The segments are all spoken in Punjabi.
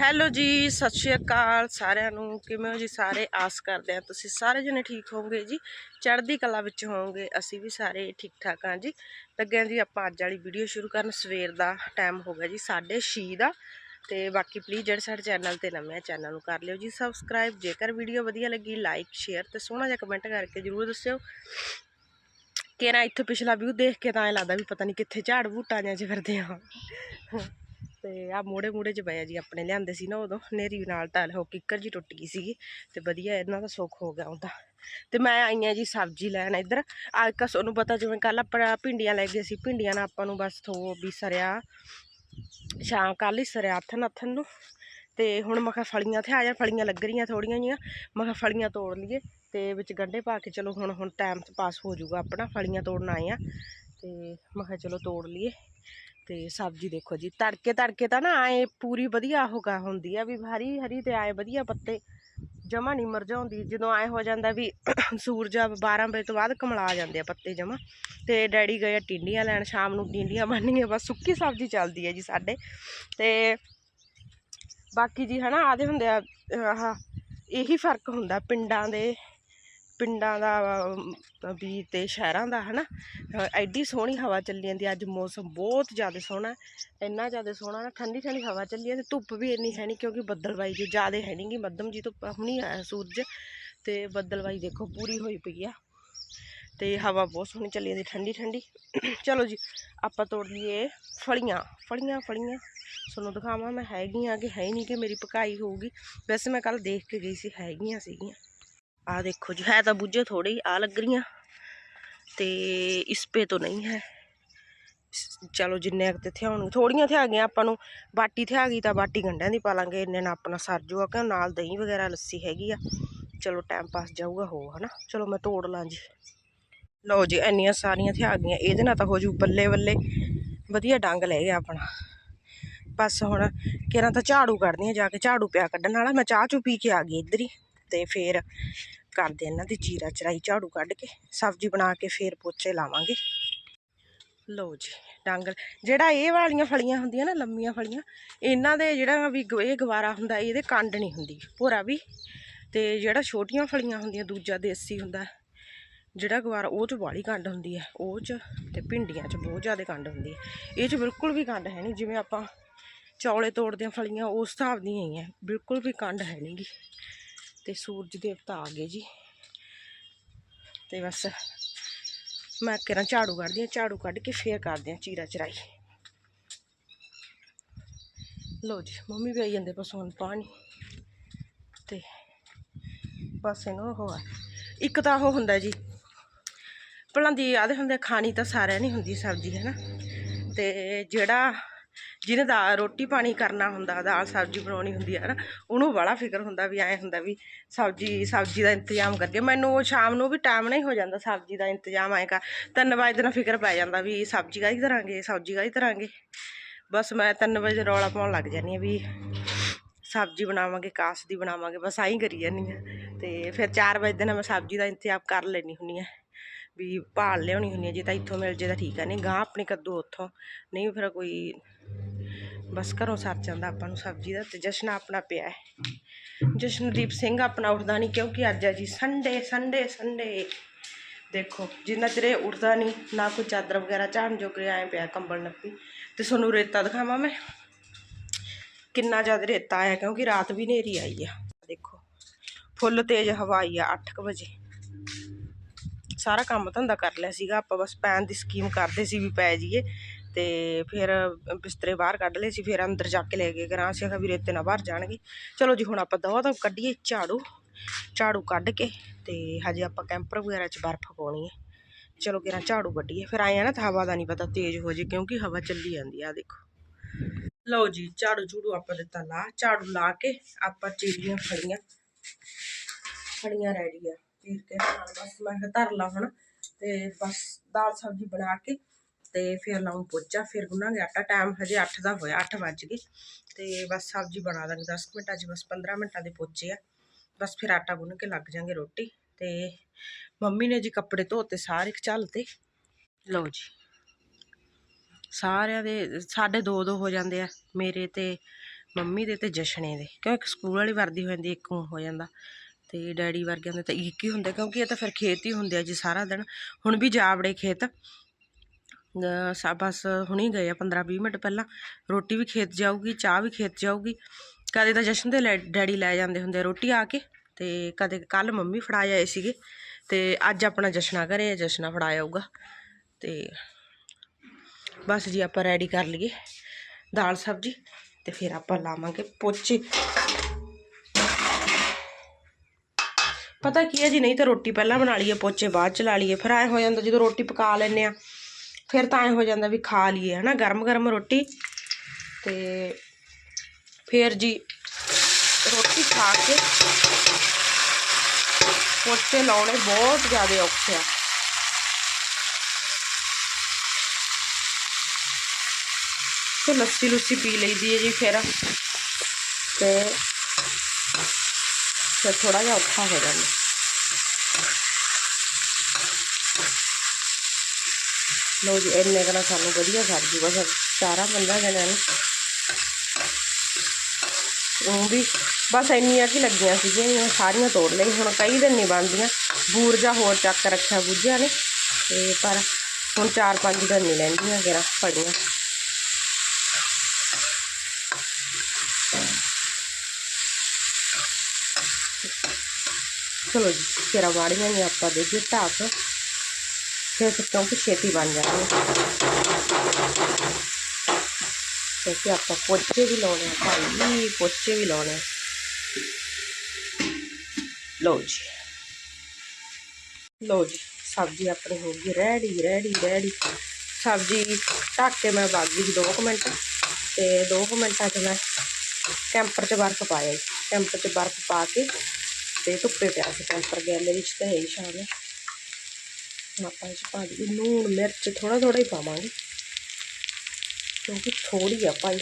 ਹੈਲੋ ਜੀ, ਸਤਿ ਸ਼੍ਰੀ ਅਕਾਲ ਸਾਰਿਆਂ ਨੂੰ। ਕਿਵੇਂ ਹੋ ਜੀ ਸਾਰੇ? ਆਸ ਕਰਦੇ ਆ ਤੁਸੀਂ ਸਾਰੇ ਜਣੇ ਠੀਕ ਹੋਵੋਗੇ ਜੀ। ਚੜ੍ਹਦੀ ਕਲਾ ਵਿੱਚ ਹੋਵੋਗੇ, ਅਸੀਂ ਵੀ ਸਾਰੇ ਠੀਕ ਠਾਕ ਹਾਂ ਜੀ। ਲੱਗਿਆ ਜੀ ਆਪਾਂ ਅੱਜ ਵਾਲੀ ਵੀਡੀਓ ਸ਼ੁਰੂ ਕਰਨ, ਸਵੇਰ ਦਾ ਟਾਈਮ ਹੋ ਗਿਆ ਜੀ 6:30 ਦਾ। ਤੇ ਬਾਕੀ ਪਲੀਜ਼ ਜਿਹੜੇ ਸਾਡੇ ਚੈਨਲ ਤੇ ਨਵੇਂ ਆ, ਚੈਨਲ ਨੂੰ ਕਰ ਲਿਓ ਜੀ ਸਬਸਕ੍ਰਾਈਬ ਜੇਕਰ ਵੀਡੀਓ ਵਧੀਆ ਲੱਗੀ ਲਾਈਕ ਸ਼ੇਅਰ ਤੇ ਸੋਹਣਾ ਜਿਹਾ ਕਮੈਂਟ ਕਰਕੇ ਜਰੂਰ ਦੱਸਿਓ। ਕਿ ਨਾ ਇੱਥੋਂ ਪਿਛਲਾ ਵਿਊ ਦੇਖ ਕੇ ਤਾਂ ਐ ਲੱਗਦਾ ਵੀ ਪਤਾ ਨਹੀਂ ਕਿੱਥੇ ਝਾੜ ਬੂਟਾਂ ਜਾਂ ਚ ਫਿਰਦੇ ਆ। ਤੇ ਆ ਮੋੜੇ ਮੋੜੇ ਚ ਪਿਆ ਜੀ ਆਪਣੇ, ਲਿਆਂਦੇ ਸੀ ਨਾ ਉਦੋਂ ਨੇਰੀ ਨਾਲ ਟਲ ਹੋ ਕਿੱਕਰ ਜੀ ਟੁੱਟ ਗਈ ਸੀਗੀ ਤੇ ਵਧੀਆ ਇਹਨਾਂ ਦਾ ਸੁੱਖ ਹੋ ਗਿਆ ਹੁੰਦਾ ਤੇ ਮੈਂ ਆਈ ਆ ਜੀ ਸਬਜ਼ੀ ਲੈਣ ਇੱਧਰ। ਆ ਕਸ ਤੁਹਾਨੂੰ ਪਤਾ ਜਿਵੇਂ ਕੱਲ ਆਪਾਂ ਭਿੰਡੀਆਂ ਲੈ ਗਏ ਸੀ, ਭਿੰਡੀਆਂ ਨਾਲ ਆਪਾਂ ਨੂੰ ਬਸ ਥੋ ਵੀ ਸਰਿਆ, ਸ਼ਾਮ ਕੱਲ ਹੀ ਸਰਿਆ ਹੱਥਨ ਹੱਥਨ ਨੂੰ। ਤੇ ਹੁਣ ਮੈਂ ਕਿਹਾ ਫਲੀਆਂ ਤੇ ਆ ਜਾ, ਫਲੀਆਂ ਲੱਗ ਰਹੀਆਂ ਥੋੜੀਆਂ ਜੀਆਂ ਮੈਂ ਕਿਹਾ ਫਲੀਆਂ ਤੋੜ ਲਈਏ ਤੇ ਵਿੱਚ ਗੰਢੇ ਪਾ ਕੇ ਚਲੋ ਹੁਣ ਹੁਣ ਟਾਈਮ ਪਾਸ ਹੋ ਜਾਊਗਾ ਆਪਣਾ, ਫਲੀਆਂ ਤੋੜਨ ਆਏ ਆ। ਤੇ ਮੈਂ ਕਿਹਾ ਚਲੋ ਤੋੜ ਲਈਏ। ਤੇ ਸਬਜ਼ੀ ਦੇਖੋ ਜੀ, ਤੜਕੇ ਤੜਕੇ ਤਾਂ ਨਾ ਆਏ ਪੂਰੀ ਵਧੀਆ ਉਹ ਗਾ ਹੁੰਦੀ ਆ ਵੀ ਹਰੀ ਹਰੀ ਤੇ ਆਏ ਵਧੀਆ ਪੱਤੇ ਜਮਾ ਨਹੀਂ ਮਰਜਾਉਂਦੀ, ਜਦੋਂ ਆਏ ਹੋ ਜਾਂਦਾ ਵੀ ਸੂਰਜ 12 ਵਜੇ ਤੋਂ ਬਾਅਦ ਕਮਲਾ ਜਾਂਦੇ ਆ ਪੱਤੇ ਜਮਾ ਤੇ ਡੈਡੀ ਗਏ ਆ ਟਿੰਡੀਆਂ ਲੈਣ, ਸ਼ਾਮ ਨੂੰ ਟਿੰਡੀਆਂ ਬਣਨੀਆਂ, ਬਸ ਸੁੱਕੀ ਸਬਜ਼ੀ ਚੱਲਦੀ ਹੈ ਜੀ ਸਾਡੇ ਤੇ ਬਾਕੀ ਜੀ ਹਨਾ ਆਦੇ ਹੁੰਦੇ ਆ, ਆਹ ਇਹੀ ਫ਼ਰਕ ਹੁੰਦਾ ਪਿੰਡਾਂ ਦੇ ਪਿੰਡਾਂ ਦਾ ਵੀ ਤੇ ਸ਼ਹਿਰਾਂ ਦਾ ਹਨਾ? ਅ, ਐਡੀ ਸੋਹਣੀ ਹਵਾ ਚੱਲੀ ਜਾਂਦੀ ਅੱਜ ਮੌਸਮ ਬਹੁਤ ਜ਼ਿਆਦਾ ਸੋਹਣਾ ਇੰਨਾ ਜ਼ਿਆਦਾ ਸੋਹਣਾ ਨਾ ਠੰਡੀ ਠੰਡੀ ਹਵਾ ਚੱਲੀ ਜਾਂਦੀ ਧੁੱਪ ਵੀ ਇੰਨੀ ਹੈ ਨਹੀਂ ਕਿਉਂਕਿ ਬੱਦਲਵਾਈ ਜੀ ਜ਼ਿਆਦਾ ਹੈ ਨਹੀਂਗੀ ਮੱਧਮ ਜੀ ਧੁੱਪ ਹੁਣੀ ਆਇਆ ਸੂਰਜ ਤੇ ਬੱਦਲਵਾਈ ਦੇਖੋ ਪੂਰੀ ਹੋਈ ਪਈ ਆ ਤੇ ਹਵਾ ਬਹੁਤ ਸੋਹਣੀ ਚੱਲੀ ਜਾਂਦੀ ਠੰਡੀ ਠੰਡੀ। ਚਲੋ ਜੀ ਆਪਾਂ ਤੋੜ ਲਈਏ ਫਲੀਆਂ ਫਲੀਆਂ ਫਲੀਆਂ। ਤੁਹਾਨੂੰ ਦਿਖਾਵਾਂ ਮੈਂ ਹੈਗੀਆਂ ਕਿ ਹੈ ਨਹੀਂ ਕਿ ਮੇਰੀ ਪਕਾਈ ਹੋਊਗੀ। ਵੈਸੇ ਮੈਂ ਕੱਲ ਦੇਖ ਕੇ ਗਈ ਸੀ ਹੈਗੀਆਂ ਸੀਗੀਆਂ। ਆ ਦੇਖੋ ਜੀ ਹੈ ਤਾਂ ਬੁੱਝੇ ਥੋੜੇ ਹੀ, ਆ ਲੱਗ ਰਹੀਆਂ ਤੇ ਇਸ ਪੇ ਤੋਂ ਨਹੀਂ ਹੈ। ਚਲੋ ਜਿੰਨੇ ਕੁ ਤੇ ਇੱਥੇ ਹੋਣ ਥੋੜੀਆਂ ਤੇ ਗਈਆਂ ਆਪਾਂ ਨੂੰ। ਬਾਟੀ ਥਿਆ ਗਈ ਤਾਂ ਬਾਟੀ ਗੰਢਿਆਂ ਦੀ ਪਾ ਲਾਂਗੇ, ਇੰਨੇ ਨਾਲ ਆਪਣਾ ਸਰ ਜੂਗਾ ਕਿ ਨਾਲ ਦਹੀਂ ਵਗੈਰਾ ਲੱਸੀ ਹੈਗੀ ਆ। ਚਲੋ ਟਾਈਮ ਪਾਸ ਜਾਊਗਾ ਹੋ, ਹਨਾ? ਚਲੋ ਮੈਂ ਤੋੜ ਲਾਂ ਜੀ। ਲਓ ਜੀ, ਇੰਨੀਆਂ ਸਾਰੀਆਂ ਥਿਆ ਗਈਆਂ, ਇਹਦੇ ਨਾਲ ਤਾਂ ਹੋ ਜੂ ਬੱਲੇ ਬੱਲੇ। ਵਧੀਆ ਡੰਗ ਲੈ ਗਿਆ ਆਪਣਾ। ਬਸ ਹੁਣ ਕਿਰਾਂ ਤਾਂ ਝਾੜੂ ਕੱਢਦੀਆਂ, ਜਾ ਕੇ ਝਾੜੂ ਪਿਆ ਕੱਢਣ ਵਾਲਾ। ਮੈਂ ਚਾਹ ਚੂ ਪੀ ਕੇ ਆ ਗਈ ਇੱਧਰ ਹੀ, ਤੇ ਫੇਰ ਕਰਦੇ ਇਹਨਾਂ ਦੀ ਚੀਰਾ ਚਰਾਈ ਝਾੜੂ ਕੱਢ ਕੇ, ਸਬਜ਼ੀ ਬਣਾ ਕੇ ਫੇਰ ਪੋਚੇ ਲਾਵਾਂਗੇ। ਲਓ ਜੀ ਡੰਗਲ ਜਿਹੜਾ ਇਹ ਵਾਲੀਆਂ ਫਲੀਆਂ ਹੁੰਦੀਆਂ ਨਾ, ਲੰਮੀਆਂ ਫਲੀਆਂ, ਇਹਨਾਂ ਦੇ ਜਿਹੜਾ ਵੀ ਗ- ਇਹ ਗਵਾਰਾ ਹੁੰਦਾ, ਇਹਦੇ ਕੰਡ ਨਹੀਂ ਹੁੰਦੀ, ਭੋਰਾ ਵੀ। ਤੇ ਜਿਹੜਾ ਛੋਟੀਆਂ ਫਲੀਆਂ ਹੁੰਦੀਆਂ, ਦੂਜਾ ਦੇਸੀ ਹੁੰਦਾ, ਜਿਹੜਾ ਗਵਾਰਾ ਉਹ ਚ ਵਾਲੀ ਕੰਡ ਹੁੰਦੀ ਹੈ, ਉਹ ਚ ਤੇ ਭਿੰਡੀਆਂ ਚ ਬਹੁਤ ਜ਼ਿਆਦਾ ਕੰਡ ਹੁੰਦੀ ਹੈ। ਇਹ ਚ ਬਿਲਕੁਲ ਵੀ ਕੰਡ ਹੈ ਨਹੀਂ, ਜਿਵੇਂ ਆਪਾਂ ਚੌਲੇ ਤੋੜਦੇ ਹਾਂ ਫਲੀਆਂ, ਉਸ ਹਿਸਾਬ ਦੀਆਂ ਹੀ ਹੈ, ਬਿਲਕੁਲ ਵੀ ਕੰਡ ਹੈ ਨਹੀਂਗੀ ਤੇ ਸੂਰਜ ਦੇਵਤਾ ਆ ਗਏ ਜੀ। ਤੇ ਬਸ ਮੈਂ ਕਿਰਾਂ ਝਾੜੂ ਕੱਢਦੀ ਹਾਂ, ਝਾੜੂ ਕੱਢ ਕੇ ਫੇਰ ਕਰਦੇ ਹਾਂ ਚੀਰਾ ਚਰਾਈ। ਲੋ ਜੀ, ਮੰਮੀ ਵੀ ਆਈ ਜਾਂਦੇ ਪਸੋਂ ਪਾਣੀ। ਤੇ ਬਸ ਇਹਨੂੰ ਉਹ ਆ, ਇੱਕ ਤਾਂ ਉਹ ਹੁੰਦਾ ਜੀ, ਭਲਾਂ ਦੀ ਆਦੇ ਹੁੰਦੇ ਖਾਣੀ ਤਾਂ ਸਾਰਿਆਂ ਨਹੀਂ ਹੁੰਦੀ ਸਬਜ਼ੀ, ਹੈ ਨਾ? ਤੇ ਜਿਹੜਾ ਜਿਹਨੇ ਦਾ ਰੋਟੀ ਪਾਣੀ ਕਰਨਾ ਹੁੰਦਾ, ਦਾਲ ਸਬਜ਼ੀ ਬਣਾਉਣੀ ਹੁੰਦੀ ਹੈ ਨਾ, ਉਹਨੂੰ ਬੜਾ ਫਿਕਰ ਹੁੰਦਾ ਵੀ ਐਂ ਹੁੰਦਾ ਵੀ ਸਬਜ਼ੀ ਸਬਜ਼ੀ ਦਾ ਇੰਤਜ਼ਾਮ ਕਰਕੇ ਮੈਨੂੰ ਉਹ ਸ਼ਾਮ ਨੂੰ ਵੀ ਟਾਈਮ ਨਹੀਂ ਹੋ ਜਾਂਦਾ ਸਬਜ਼ੀ ਦਾ ਇੰਤਜ਼ਾਮ ਐਂ ਕਰ। ਤਿੰਨ ਵਜੇ ਨਾਲ ਫਿਕਰ ਪੈ ਜਾਂਦਾ ਵੀ ਸਬਜ਼ੀ ਕਾਹਦੀ ਧਰਾਂਗੇ ਸਬਜ਼ੀ ਕਾਹਦੀ ਧਰਾਂਗੇ ਬਸ ਮੈਂ ਤਿੰਨ ਵਜੇ ਰੌਲਾ ਪਾਉਣ ਲੱਗ ਜਾਂਦੀ ਹਾਂ ਵੀ ਸਬਜ਼ੀ ਬਣਾਵਾਂਗੇ, ਕਾਸ ਦੀ ਬਣਾਵਾਂਗੇ, ਬਸ ਆਹੀ ਕਰੀ ਜਾਂਦੀ ਹਾਂ। ਤੇ ਫਿਰ 4 ਵਜੇ ਦੇ ਨਾਲ ਮੈਂ ਸਬਜ਼ੀ ਦਾ ਇੰਤਜ਼ਾਮ ਕਰ ਲੈਣੀ ਹੁੰਦੀ ਹਾਂ ਵੀ ਭਾਲ ਲਿਆਉਣੀ ਹੁੰਦੀ ਹੈ, ਜੇ ਤਾਂ ਇੱਥੋਂ ਮਿਲ ਜੇ ਤਾਂ ਠੀਕ ਹੈ ਨਹੀਂ ਗਾਂ ਆਪਣੀ ਕੱਦੂ ਉੱਥੋਂ। ਨਹੀਂ ਫਿਰ ਕੋਈ ਬਸ ਘਰੋਂ ਸਰ ਜਾਂਦਾ ਆਪਾਂ ਨੂੰ ਸਬਜ਼ੀ ਦਾ ਤੇ ਜਸ਼ਨ ਆਪਣਾ ਪਿਆ ਹੈ। ਜਸ਼ਨਦੀਪ ਸਿੰਘ ਆਪਣਾ ਉੱਠਦਾ ਨਹੀਂ ਕਿਉਂਕਿ ਅੱਜ ਹੈ ਜੀ ਸੰਡੇ ਸੰਡੇ ਸੰਡੇ ਦੇਖੋ, ਜਿੰਨਾ ਚਿਰ ਇਹ ਉੱਠਦਾ ਨਹੀਂ, ਨਾ ਕੋਈ ਚਾਦਰ ਵਗੈਰਾ ਝਾੜਨ ਜੋਗੇ ਆਏ ਪਿਆ ਕੰਬਲ ਨੱਪੀ। ਤੇ ਤੁਹਾਨੂੰ ਰੇਤਾ ਦਿਖਾਵਾਂ ਮੈਂ। ਕਿੰਨਾ ਜ਼ਿਆਦਾ ਰੇਤਾ ਆਇਆ ਕਿਉਂਕਿ ਰਾਤ ਵੀ ਹਨੇਰੀ ਆਈ ਆ। ਦੇਖੋ, ਫੁੱਲ ਤੇਜ਼ ਹਵਾ ਆਈ ਆ 8:00 ਵਜੇ। ਸਾਰਾ ਕੰਮ ਧੰਦਾ ਕਰ ਲਿਆ ਸੀਗਾ, ਆਪਾਂ ਬਸ ਪੈਣ ਦੀ ਸਕੀਮ ਕਰਦੇ ਸੀ ਵੀ ਪੈ ਜਾਈਏ। ਤੇ ਫਿਰ ਬਿਸਤਰੇ ਬਾਹਰ ਕੱਢ ਲਏ ਸੀ, ਫਿਰ ਅੰਦਰ ਜਾ ਕੇ ਲੈ ਗਏ। ਗਰਾਂ ਸੀ ਵੀ ਰੇਤੇ ਨਾ ਬਾਹਰ ਜਾਣਗੇ। ਚਲੋ ਜੀ, ਹੁਣ ਆਪਾਂ ਦਵਾ ਤਾਂ ਕੱਢੀਏ ਝਾੜੂ ਝਾੜੂ ਕੱਢ ਕੇ ਤੇ ਹਜੇ ਆਪਾਂ ਕੈਂਪਰ ਵਗੈਰਾ 'ਚ ਬਰਫ਼ ਪਾਉਣੀ ਹੈ। ਚਲੋ ਕਿਰਾਂ ਝਾੜੂ ਕੱਢੀਏ ਫਿਰ ਆਏ ਆ ਨਾ ਹਵਾ ਦਾ ਨਹੀਂ ਪਤਾ, ਤੇਜ਼ ਹੋ ਜੇ, ਕਿਉਂਕਿ ਹਵਾ ਚੱਲੀ ਜਾਂਦੀ ਆ ਦੇਖੋ। ਲਓ ਜੀ, ਝਾੜੂ ਝੂੜੂ ਆਪਾਂ ਦਿੱਤਾ ਲਾ, ਝਾੜੂ ਲਾ ਕੇ ਆਪਾਂ ਚੀੜੀਆਂ ਫੜੀਆਂ। ਫੜੀਆਂ ਰੈਡੀ ਆ। ਚੀਰ ਕੇ ਨਾਲ ਬਸ ਮੈਂ ਕਿਹਾ ਧਰ ਲਾ ਹੁਣ, ਤੇ ਬਸ ਦਾਲ ਸਬਜ਼ੀ ਬਣਾ ਕੇ ਤੇ ਫਿਰ ਲਾਉਂ ਪੋਚਾ, ਫਿਰ ਗੁੰਨਾਂਗੇ ਆਟਾ। ਟਾਈਮ ਹਜੇ 8 ਦਾ ਹੋਇਆ 8 ਵੱਜ ਗਏ। ਤੇ ਬਸ ਸਬਜ਼ੀ ਬਣਾ ਦਾਂਗੇ 10 ਕੁ ਮਿੰਟਾਂ। 'ਚ ਬਸ 15 ਮਿੰਟਾਂ ਦੇ ਪੋਚੇ ਆ। ਬਸ ਫਿਰ ਆਟਾ ਗੁੰਨ ਕੇ ਲੱਗ ਜਾਾਂਗੇ ਰੋਟੀ। ਤੇ ਮੰਮੀ ਨੇ ਜੀ ਕੱਪੜੇ ਧੋਤੇ ਸਾਰੇ ਝੱਲ ਤੇ। ਲਓ ਜੀ। ਸਾਰਿਆਂ ਦੇ ਸਾਡੇ ਦੋ ਦੋ ਹੋ ਜਾਂਦੇ ਆ। ਮੇਰੇ ਤੇ, ਮੰਮੀ ਦੇ ਤੇ ਜਸ਼ਨੇ ਦੇ। ਕਿਉਂਕਿ ਸਕੂਲ ਵਾਲੀ ਵਰਦੀ ਹੋ ਜਾਂਦੀ, ਇੱਕ ਹੋ ਜਾਂਦਾ। ਤੇ ਡੈਡੀ ਵਰਗਿਆਂ ਦੇ ਤਾਂ ਇੱਕ ਹੀ ਹੁੰਦਾ, ਕਿਉਂਕਿ ਇਹ ਤਾਂ ਫਿਰ ਖੇਤ ਹੀ ਹੁੰਦੇ ਆ ਜੀ ਸਾਰਾ ਦਿਨ। ਹੁਣ ਵੀ ਜਾਵੜੇ ਖੇਤ। ਸਾ ਬਸ ਹੁਣੀ ਗਏ ਆ 15 20 ਮਿੰਟ ਪਹਿਲਾਂ। ਰੋਟੀ ਵੀ ਖੇਤ ਜਾਊਗੀ, ਚਾਹ ਵੀ ਖੇਤ ਜਾਊਗੀ। ਕਦੇ ਤਾਂ ਜਸ਼ਨ ਦੇ ਲੈ- ਡੈਡੀ ਲੈ ਜਾਂਦੇ ਹੁੰਦੇ ਆ ਰੋਟੀ ਆ ਕੇ ਤੇ ਕਦੇ ਕੱਲ ਮੰਮੀ ਫੜਾ ਆਏ ਸੀਗੇ ਤੇ ਅੱਜ ਆਪਣਾ ਜਸ਼ਨਾ ਘਰੇ ਆ, ਜਸ਼ਨਾ ਫੜਾ ਆਊਗਾ ਤੇ ਬਸ ਜੀ ਆਪਾਂ ਰੈਡੀ ਕਰ ਲਈਏ ਦਾਲ ਸਬਜੀ ਤੇ ਫਿਰ ਆਪਾਂ ਲਾਵਾਂਗੇ ਪੋਚੇ। ਪਤਾ ਕੀ ਹੈ ਜੀ, ਨਹੀਂ ਤਾਂ ਰੋਟੀ ਪਹਿਲਾਂ ਬਣਾ ਲਈਏ, ਪੋਚੇ ਬਾਅਦ ਚ ਲਾ ਲਈਏ। ਫਿਰ ਐ ਹੋ ਜਾਂਦਾ ਜਦੋਂ ਰੋਟੀ ਪਕਾ ਲੈਨੇ ਆ। ਫਿਰ ਤਾਂ ਐ ਹੋ ਜਾਂਦਾ ਵੀ ਖਾ ਲਈਏ, ਹਨਾ ਗਰਮ ਗਰਮ ਰੋਟੀ। ਤੇ ਫਿਰ ਜੀ ਰੋਟੀ ਖਾ ਕੇ ਪੋਚੇ ਲਾਉਣੇ ਬਹੁਤ ਜ਼ਿਆਦਾ ਔਖੇ ਆ। ਤੇ ਲੱਸੀ ਲੁੱਸੀ ਪੀ ਲਈਦੀ ਹੈ ਜੀ ਫਿਰ। ਤੇ ਫਿਰ ਥੋੜਾ ਜਿਹਾ ਔਖਾ ਹੋ ਜਾਂਦਾ। ਲੋ ਜੀ, ਇੰਨੇ ਕੁ ਨਾਲ ਸਾਨੂੰ ਵਧੀਆ ਸਰ ਜੂਗਾ ਸਰ ਚਾਰਾਂ ਪੰਜਾਂ ਜਣਿਆਂ ਨੂੰ। ਉਹ ਵੀ ਬਸ ਇੰਨੀਆਂ ਕੀ ਲੱਗੀਆਂ ਸੀਗੀਆਂ ਮੈਂ ਸਾਰੀਆਂ ਤੋੜ ਲਈ, ਹੁਣ ਕਈ ਦਿਨ ਨਹੀਂ ਬਣਦੀਆਂ। ਬੂਰ ਜਾਂ ਹੋਰ ਚੱਕ ਰੱਖਿਆ ਬੁੱਝਿਆ ਨੇ, ਤੇ ਪਰ ਹੁਣ ਚਾਰ ਪੰਜ ਦਿਨ ਨਹੀਂ ਲੈਂਦੀਆਂ ਕਿਹੜਾ ਫੜੀਆਂ। ਚਲੋ ਜੀ ਤੇਰਾ ਵਾੜੀਆਂ ਨਹੀਂ ਆਪਾਂ ਦੇ ਦਿੱਤੇ ਢਾਕ। ਫਿਰ ਕਿਉਂਕਿ ਛੇਤੀ ਬਣ ਜਾਣਗੇ ਤੇ ਫਿਰ ਆਪਾਂ ਪੋਚੇ ਵੀ ਲਾਉਣੇ ਆ ਭਾਈ ਪੋਚੇ ਵੀ ਲਾਉਣੇ ਆ। ਲਓ ਜੀ। ਲਓ ਜੀ, ਸਬਜ਼ੀ ਆਪਣੀ ਹੋ ਗਈ ਰੈਡੀ ਰੈਡੀ ਰੈਡੀ। ਸਬਜ਼ੀ ਢੱਕ ਕੇ ਮੈਂ ਵਗ ਗਈ ਸੀ ਦੋ ਕੁ ਮਿੰਟ। ਤੇ ਦੋ ਕੁ ਮਿੰਟਾਂ 'ਚ ਮੈਂ ਕੈਂਪਰ 'ਚ ਬਰਫ਼ ਪਾਇਆ ਜੀ। ਕੈਂਪਰ 'ਚ ਬਰਫ਼ ਪਾ ਕੇ ਤੇ ਧੁੱਪੇ ਪਿਆ ਸੀ ਕੈਂਪਰ, ਗੈਲਰੀ ਵਿੱਚ ਤਾਂ ਹੈ ਹੀ ਸ਼ਾਮ ਨੂੰ। ਆਪਾਂ ਇਸ ਪਾ ਦਈਏ ਨੂਣ ਮਿਰਚ ਥੋੜਾ ਥੋੜਾ ਹੀ ਪਾਵਾਂਗੇ। ਕਿਉਂਕਿ ਥੋੜੀ ਆ ਭਾਈ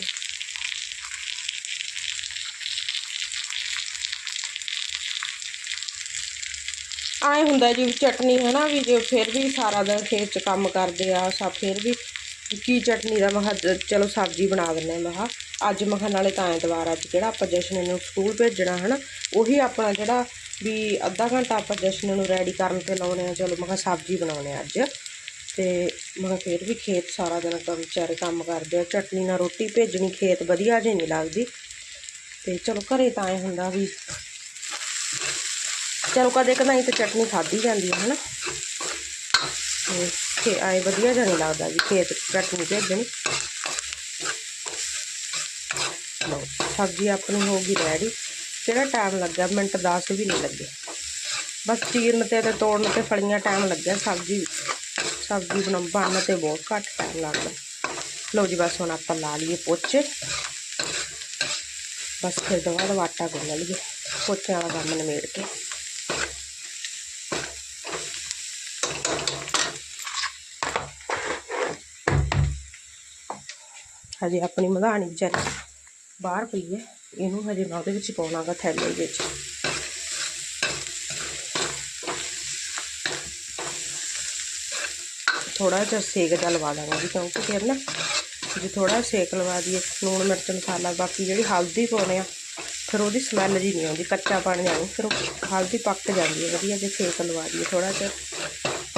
ਆਏ ਹੁੰਦਾ ਜੀ ਚਟਨੀ ਹੈ ਨਾ ਵੀ ਜੇ ਫਿਰ ਵੀ ਸਾਰਾ ਦਿਨ ਖੇਤ 'ਚ ਕੰਮ ਕਰਦੇ ਆ ਸਭ ਫਿਰ ਵੀ ਕੀ ਚਟਨੀ ਦਾ ਮਹਾ ਚਲੋ ਸਬਜ਼ੀ ਬਣਾ ਦਿੰਦੇ ਹਾਂ ਮਹਾ। ਅੱਜ ਮਹਾ ਨਾਲੇ ਤਾਂ ਐਤਵਾਰ ਅੱਜ ਜਿਹੜਾ ਆਪਾਂ ਜਸ਼ਨ ਨੂੰ ਸਕੂਲ ਭੇਜਣਾ ਹੈ ਨਾ, ਉਹੀ ਆਪਣਾ ਜਿਹੜਾ ਵੀ ਅੱਧਾ ਘੰਟਾ ਆਪਾਂ ਜਸ਼ਨ ਨੂੰ ਰੈਡੀ ਕਰਨ ਤੇ ਲਾਉਣੇ ਆ। ਚਲੋ ਮੈਂ ਕਿਹਾ ਸਬਜ਼ੀ ਬਣਾਉਣੇ ਆ ਅੱਜ। ਤੇ ਮਹਾ ਫਿਰ ਵੀ ਖੇਤ ਸਾਰਾ ਦਿਨ ਕੰਮ ਵਿਚਾਰੇ ਕੰਮ ਕਰਦੇ ਆ। ਚਟਨੀ ਨਾਲ ਰੋਟੀ ਭੇਜਣੀ, ਖੇਤ ਵਧੀਆ ਜੇ ਨਹੀਂ ਲੱਗਦੀ। ਤੇ ਚਲੋ ਘਰੇ ਤਾਂ ਐ ਹੁੰਦਾ ਵੀ ਚਲੋ ਕਦੇ ਕਦਾਈ ਤਾਂ ਚਟਨੀ ਖਾਧੀ ਜਾਂਦੀ ਹੈ ਹਨਾ? ਤੇ ਖੇ ਆਏ ਵਧੀਆ ਜਿਹਾ ਨਹੀਂ ਲੱਗਦਾ ਜੀ ਖੇਤ ਚਟਨੀ ਭੇਜਣੀ। ਲਓ, ਸਬਜ਼ੀ ਆਪਣੀ ਹੋ ਗਈ ਰੈਡੀ ਕਿਹੜਾ ਟਾਈਮ ਲੱਗਾ ਮਿੰਟ 10 ਵੀ ਨਹੀਂ ਲੱਗੇ। ਬਸ ਚੀਰਨ ਤੇ ਤੇ ਤੋੜਨ ਤੇ ਫਲੀਆਂ ਟਾਈਮ ਲੱਗਿਆ ਸਬਜ਼ੀ ਸਬਜ਼ੀ ਬਣਾ ਬਣਨ ਤੇ ਬਹੁਤ ਘੱਟ ਟਾਈਮ ਲੱਗਦਾ। ਲਓ ਜੀ ਬਸ ਹੁਣ ਆਪਾਂ ਲਾ ਲਈਏ ਪੋਚੇ। ਬਸ ਫਿਰ ਦਵਾ ਦਵਾ ਆਟਾ ਗੁੰਨ ਲਈਏ, ਪੋਚਿਆਂ ਵਾਲਾ ਕੰਮ ਨਿਬੇੜ ਕੇ। ਹਜੇ ਆਪਣੀ ਮਧਾਣੀ ਵਿਚਾਰੀ ਬਾਹਰ ਪਈ ਹੈ। ਇਹਨੂੰ ਹਜੇ ਮੈਂ ਉਹਦੇ ਵਿੱਚ ਪਾਉਣਾਗਾ ਥੈਲੇ ਵਿੱਚ। ਥੋੜਾ ਜਿਹਾ ਸੇਕ ਦਾ ਲਵਾ ਦਾਂਗੇ ਜੀ, ਕਿਉਂਕਿ ਫਿਰ ਨਾ ਜੇ ਥੋੜਾ ਸੇਕ ਲਵਾ ਦਈਏ, ਲੂਣ, ਮਿਰਚ, ਮਸਾਲਾ, ਬਾਕੀ ਜਿਹੜੀ ਹਲਦੀ ਪਾਉਣੇ ਆ, ਫਿਰ ਉਹਦੀ ਸਮੈਲ ਜੀ ਨਹੀਂ ਆਉਂਦੀ, ਕੱਚਾ ਪਾਣੀ ਨਹੀਂ ਫਿਰ ਉਹ ਹਲਦੀ ਪੱਕ ਜਾਂਦੀ ਹੈ, ਵਧੀਆ ਜੇ ਸੇਕ ਲਵਾ ਦਈਏ ਥੋੜਾ ਜਿਹਾ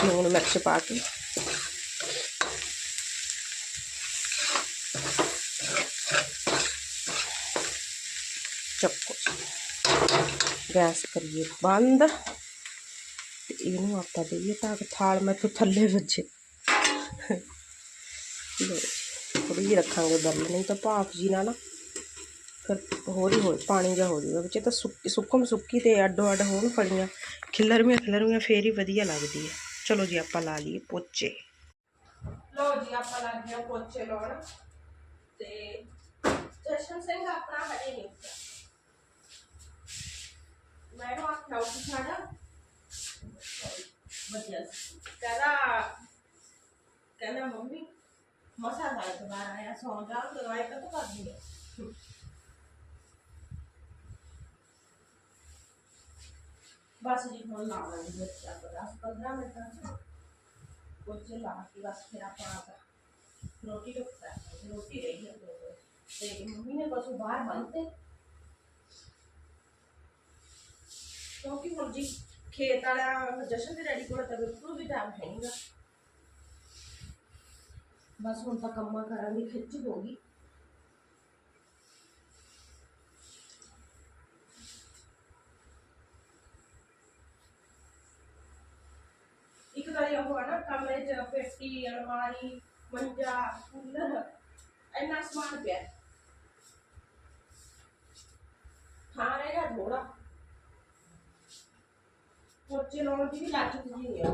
ਲੂਣ, ਮਿਰਚ ਪਾ ਕੇ। ਚੱਕੋ। ਗੈਸ ਕਰੀਏ ਬੰਦ ਤੇ ਇਹਨੂੰ ਆਪਾਂ ਦੇਈਏ ਤਾਂ ਥਾਲ ਮੈਥੋਂ ਥੱਲੇ ਵੱਜੇ। ਲਓ ਥੋੜੀ ਜਿਹੀ ਰੱਖਾਂਗੇ ਬਰਲ ਨਹੀਂ ਤਾਂ ਭਾਫ ਜੀ ਨਾਲ ਨਾ ਫਿਰ ਹੋਰ ਹੀ ਹੋ, ਪਾਣੀ ਜਾਂ ਹੋ ਜਾਊਗਾ। ਵਿੱਚ ਤਾਂ ਸੁੱਕੀ, ਸੁੱਕਮ ਸੁੱਕੀ ਤੇ ਅੱਡੋ ਅੱਡ ਹੋਣ ਫੜੀਆਂ ਖਿਲਰਵੀਆਂ ਖਿਲਰਵੀਆਂ ਫੇਰ ਹੀ ਵਧੀਆ ਲੱਗਦੀ ਹੈ। ਚਲੋ ਜੀ, ਆਪਾਂ ਲਾ ਲਈਏ ਪੋਚੇ। ਲਓ ਜੀ, ਆਪਾਂ ਲੱਗ ਗਿਆ ਪੋਚੇ ਲਾਉਣ। ਤੇ ਜਸ਼ਨ ਸਿੰਘ ਆਪਣਾ ਹਜੇ ਨਹੀਂ ਉੱਠਿਆ ਮੈਂ ਨੂੰ ਆਖਿਆ ਉੱਠ ਸਾਡਾ ਵਧੀਆ ਸੀ। ਕਹਿੰਦਾ ਕਹਿੰਦਾ, ਮੰਮੀ, ਮਸਾ ਦਾ ਦੁਬਾਰਾ ਆਇਆ ਸੌਂ ਜਾ ਦਵਾਈ ਕਦੋਂ ਕਰਦੀ ਹੈ ਬਸ ਜੀ, ਹੁਣ ਲਾ ਲਾਂਗੇ ਬੱਚਾ ਕੋ 10 15 ਮਿੰਟਾਂ ਚ ਕੁਝ ਲਾ ਕੇ ਬਸ ਫਿਰ ਆਪਾਂ ਰੋਟੀ ਟੁੱਕਦਾ ਰੋਟੀ ਰਹੀ ਹੈ ਦੋ ਦੋ। ਤੇ ਮੰਮੀ ਨੇ ਪਸ਼ੂ ਬਾਹਰ ਬੰਨਤੇ ਕਿਉਂਕਿ ਹੁਣ ਜੀ ਖੇਤ ਵਾਲਾ ਜਸ਼ਨ ਦੇ ਡੈਡੀ ਕੋਲ ਤਾਂ ਬਿਲਕੁਲ ਵੀ ਟਾਈਮ ਹੈ ਨਹੀਂਗਾ ਬਸ ਹੁਣ ਤਾਂ ਕੰਮਾਂ ਕਰਾਂ ਦੀ ਖਿੱਚ ਹੋ ਗਈ। ਇੱਕ ਵਾਰੀ ਉਹ ਹੈ ਨਾ ਕਮਰੇ 'ਚ ਪੇਟੀ, ਅਲਮਾਰੀ, ਮੰਜਾ, ਕੂਲਰ, ਇੰਨਾ ਸਮਾਨ ਪਿਆ। ਹੈ। ਹਾਂ ਰਹੇਗਾ ਥੋੜਾ ਪੋਚੇ ਲਾਉਣ ਦੀ ਵੀ ਲੱਤ ਨਹੀਂ ਆ।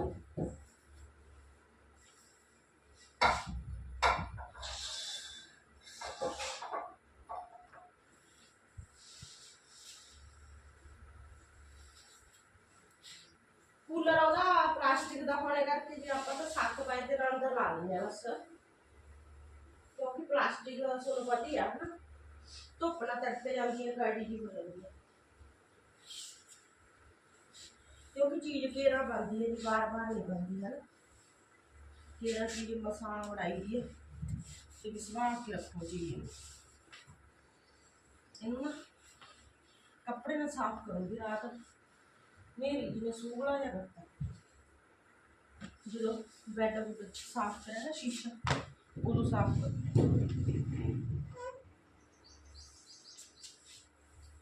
ਕੂਲਰ ਉਹਦਾ ਪਲਾਸਟਿਕ ਦਾ ਹੋਣੇ ਕਰਕੇ ਜੇ ਆਪਾਂ ਤਾਂ ਸੱਤ ਵਜੇ ਦੇ ਨਾਲ ਅੰਦਰ ਲਾ ਲੈਂਦੇ ਆ ਬਸ। ਕਿਉਂਕਿ ਪਲਾਸਟਿਕ ਤੁਹਾਨੂੰ ਪਤਾ ਆ ਨਾ, ਧੁੱਪ ਨਾਲ ਤੜਕੇ ਜਾਂਦੀ ਹੈ ਗਾੜੀ ਜੀ ਹੋ ਜਾਂਦੀ ਹੈ ਕਿਉਂਕਿ ਚੀਜ਼ ਕੇਰਾ ਬਣਦੀ ਹੈ ਜੀ ਵਾਰ ਵਾਰ ਨਹੀਂ ਬਣਦੀ ਹੈ ਨਾ ਕੇਰਾ ਚੀਜ਼ ਮਸਾਂ ਉਡਾਈ ਦੀ ਹੈ ਤੇ ਵਿਸਵਾਸ ਕੇ ਰੱਖੋ ਜੀ ਇਹਨੂੰ। ਨਾ ਕੱਪੜੇ ਨਾਲ ਸਾਫ਼ ਕਰੂੰਗੀ ਰਾਤ ਮੇਰੀ ਜਿਵੇਂ ਸੂਗਲਾ ਜਿਹਾ ਕਰਤਾ ਜਦੋਂ ਬੈੱਡ ਬੁੱਡ ਸਾਫ਼ ਕਰਿਆ ਨਾ ਸ਼ੀਸ਼ਾ, ਉਦੋਂ ਸਾਫ਼ ਕਰ।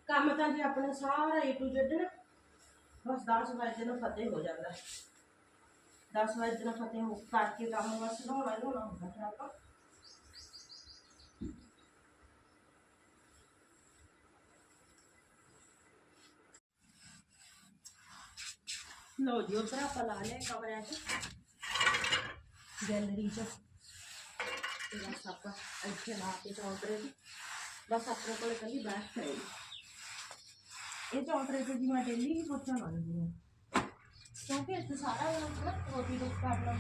ਕੰਮ ਤਾਂ ਜੀ ਆਪਣਾ ਸਾਰਾ ਏ ਟੂ ਜ਼ੈਡ ਨਾ ਬਸ 10 ਵਜੇ ਨਾਲ ਫਤਿਹ ਹੋ ਜਾਂਦਾ 10 ਵਜੇ ਨਾਲ ਫਤਿਹ ਹੋ ਕਰਕੇ ਕੰਮ ਬਸ ਨਹਾਉਣਾ ਹੀ ਨਹਾਉਣਾ ਹੁੰਦਾ ਫਿਰ ਆਪਾਂ ਲੋ ਜੀ ਉਧਰ ਆਪਾਂ ਲਾ ਲਿਆ ਕਮਰਿਆਂ 'ਚ ਗੈਲਰੀ 'ਚ ਤੇ ਬਸ ਆਪਾਂ ਇੱਥੇ ਲਾ ਕੇ ਚੌਂਤਰੇ 'ਚ ਬਸ ਆਪਣੇ ਕੋਲ ਕੱਲੀ ਬੈਠ ਕਰੇਗੀ ਇਹ ਚੌਂਤਰੇ 'ਤੇ ਜੀ ਮੈਂ ਡੇਲੀ ਹੀ ਪੋਚਾ ਲਾਉਂਦੀ ਹਾਂ ਕਿਉਂਕਿ ਇੱਥੇ ਸਾਰਾ ਦਿਨ ਆਪਣਾ ਰੋਟੀ ਦਾ ਕਰਨਾ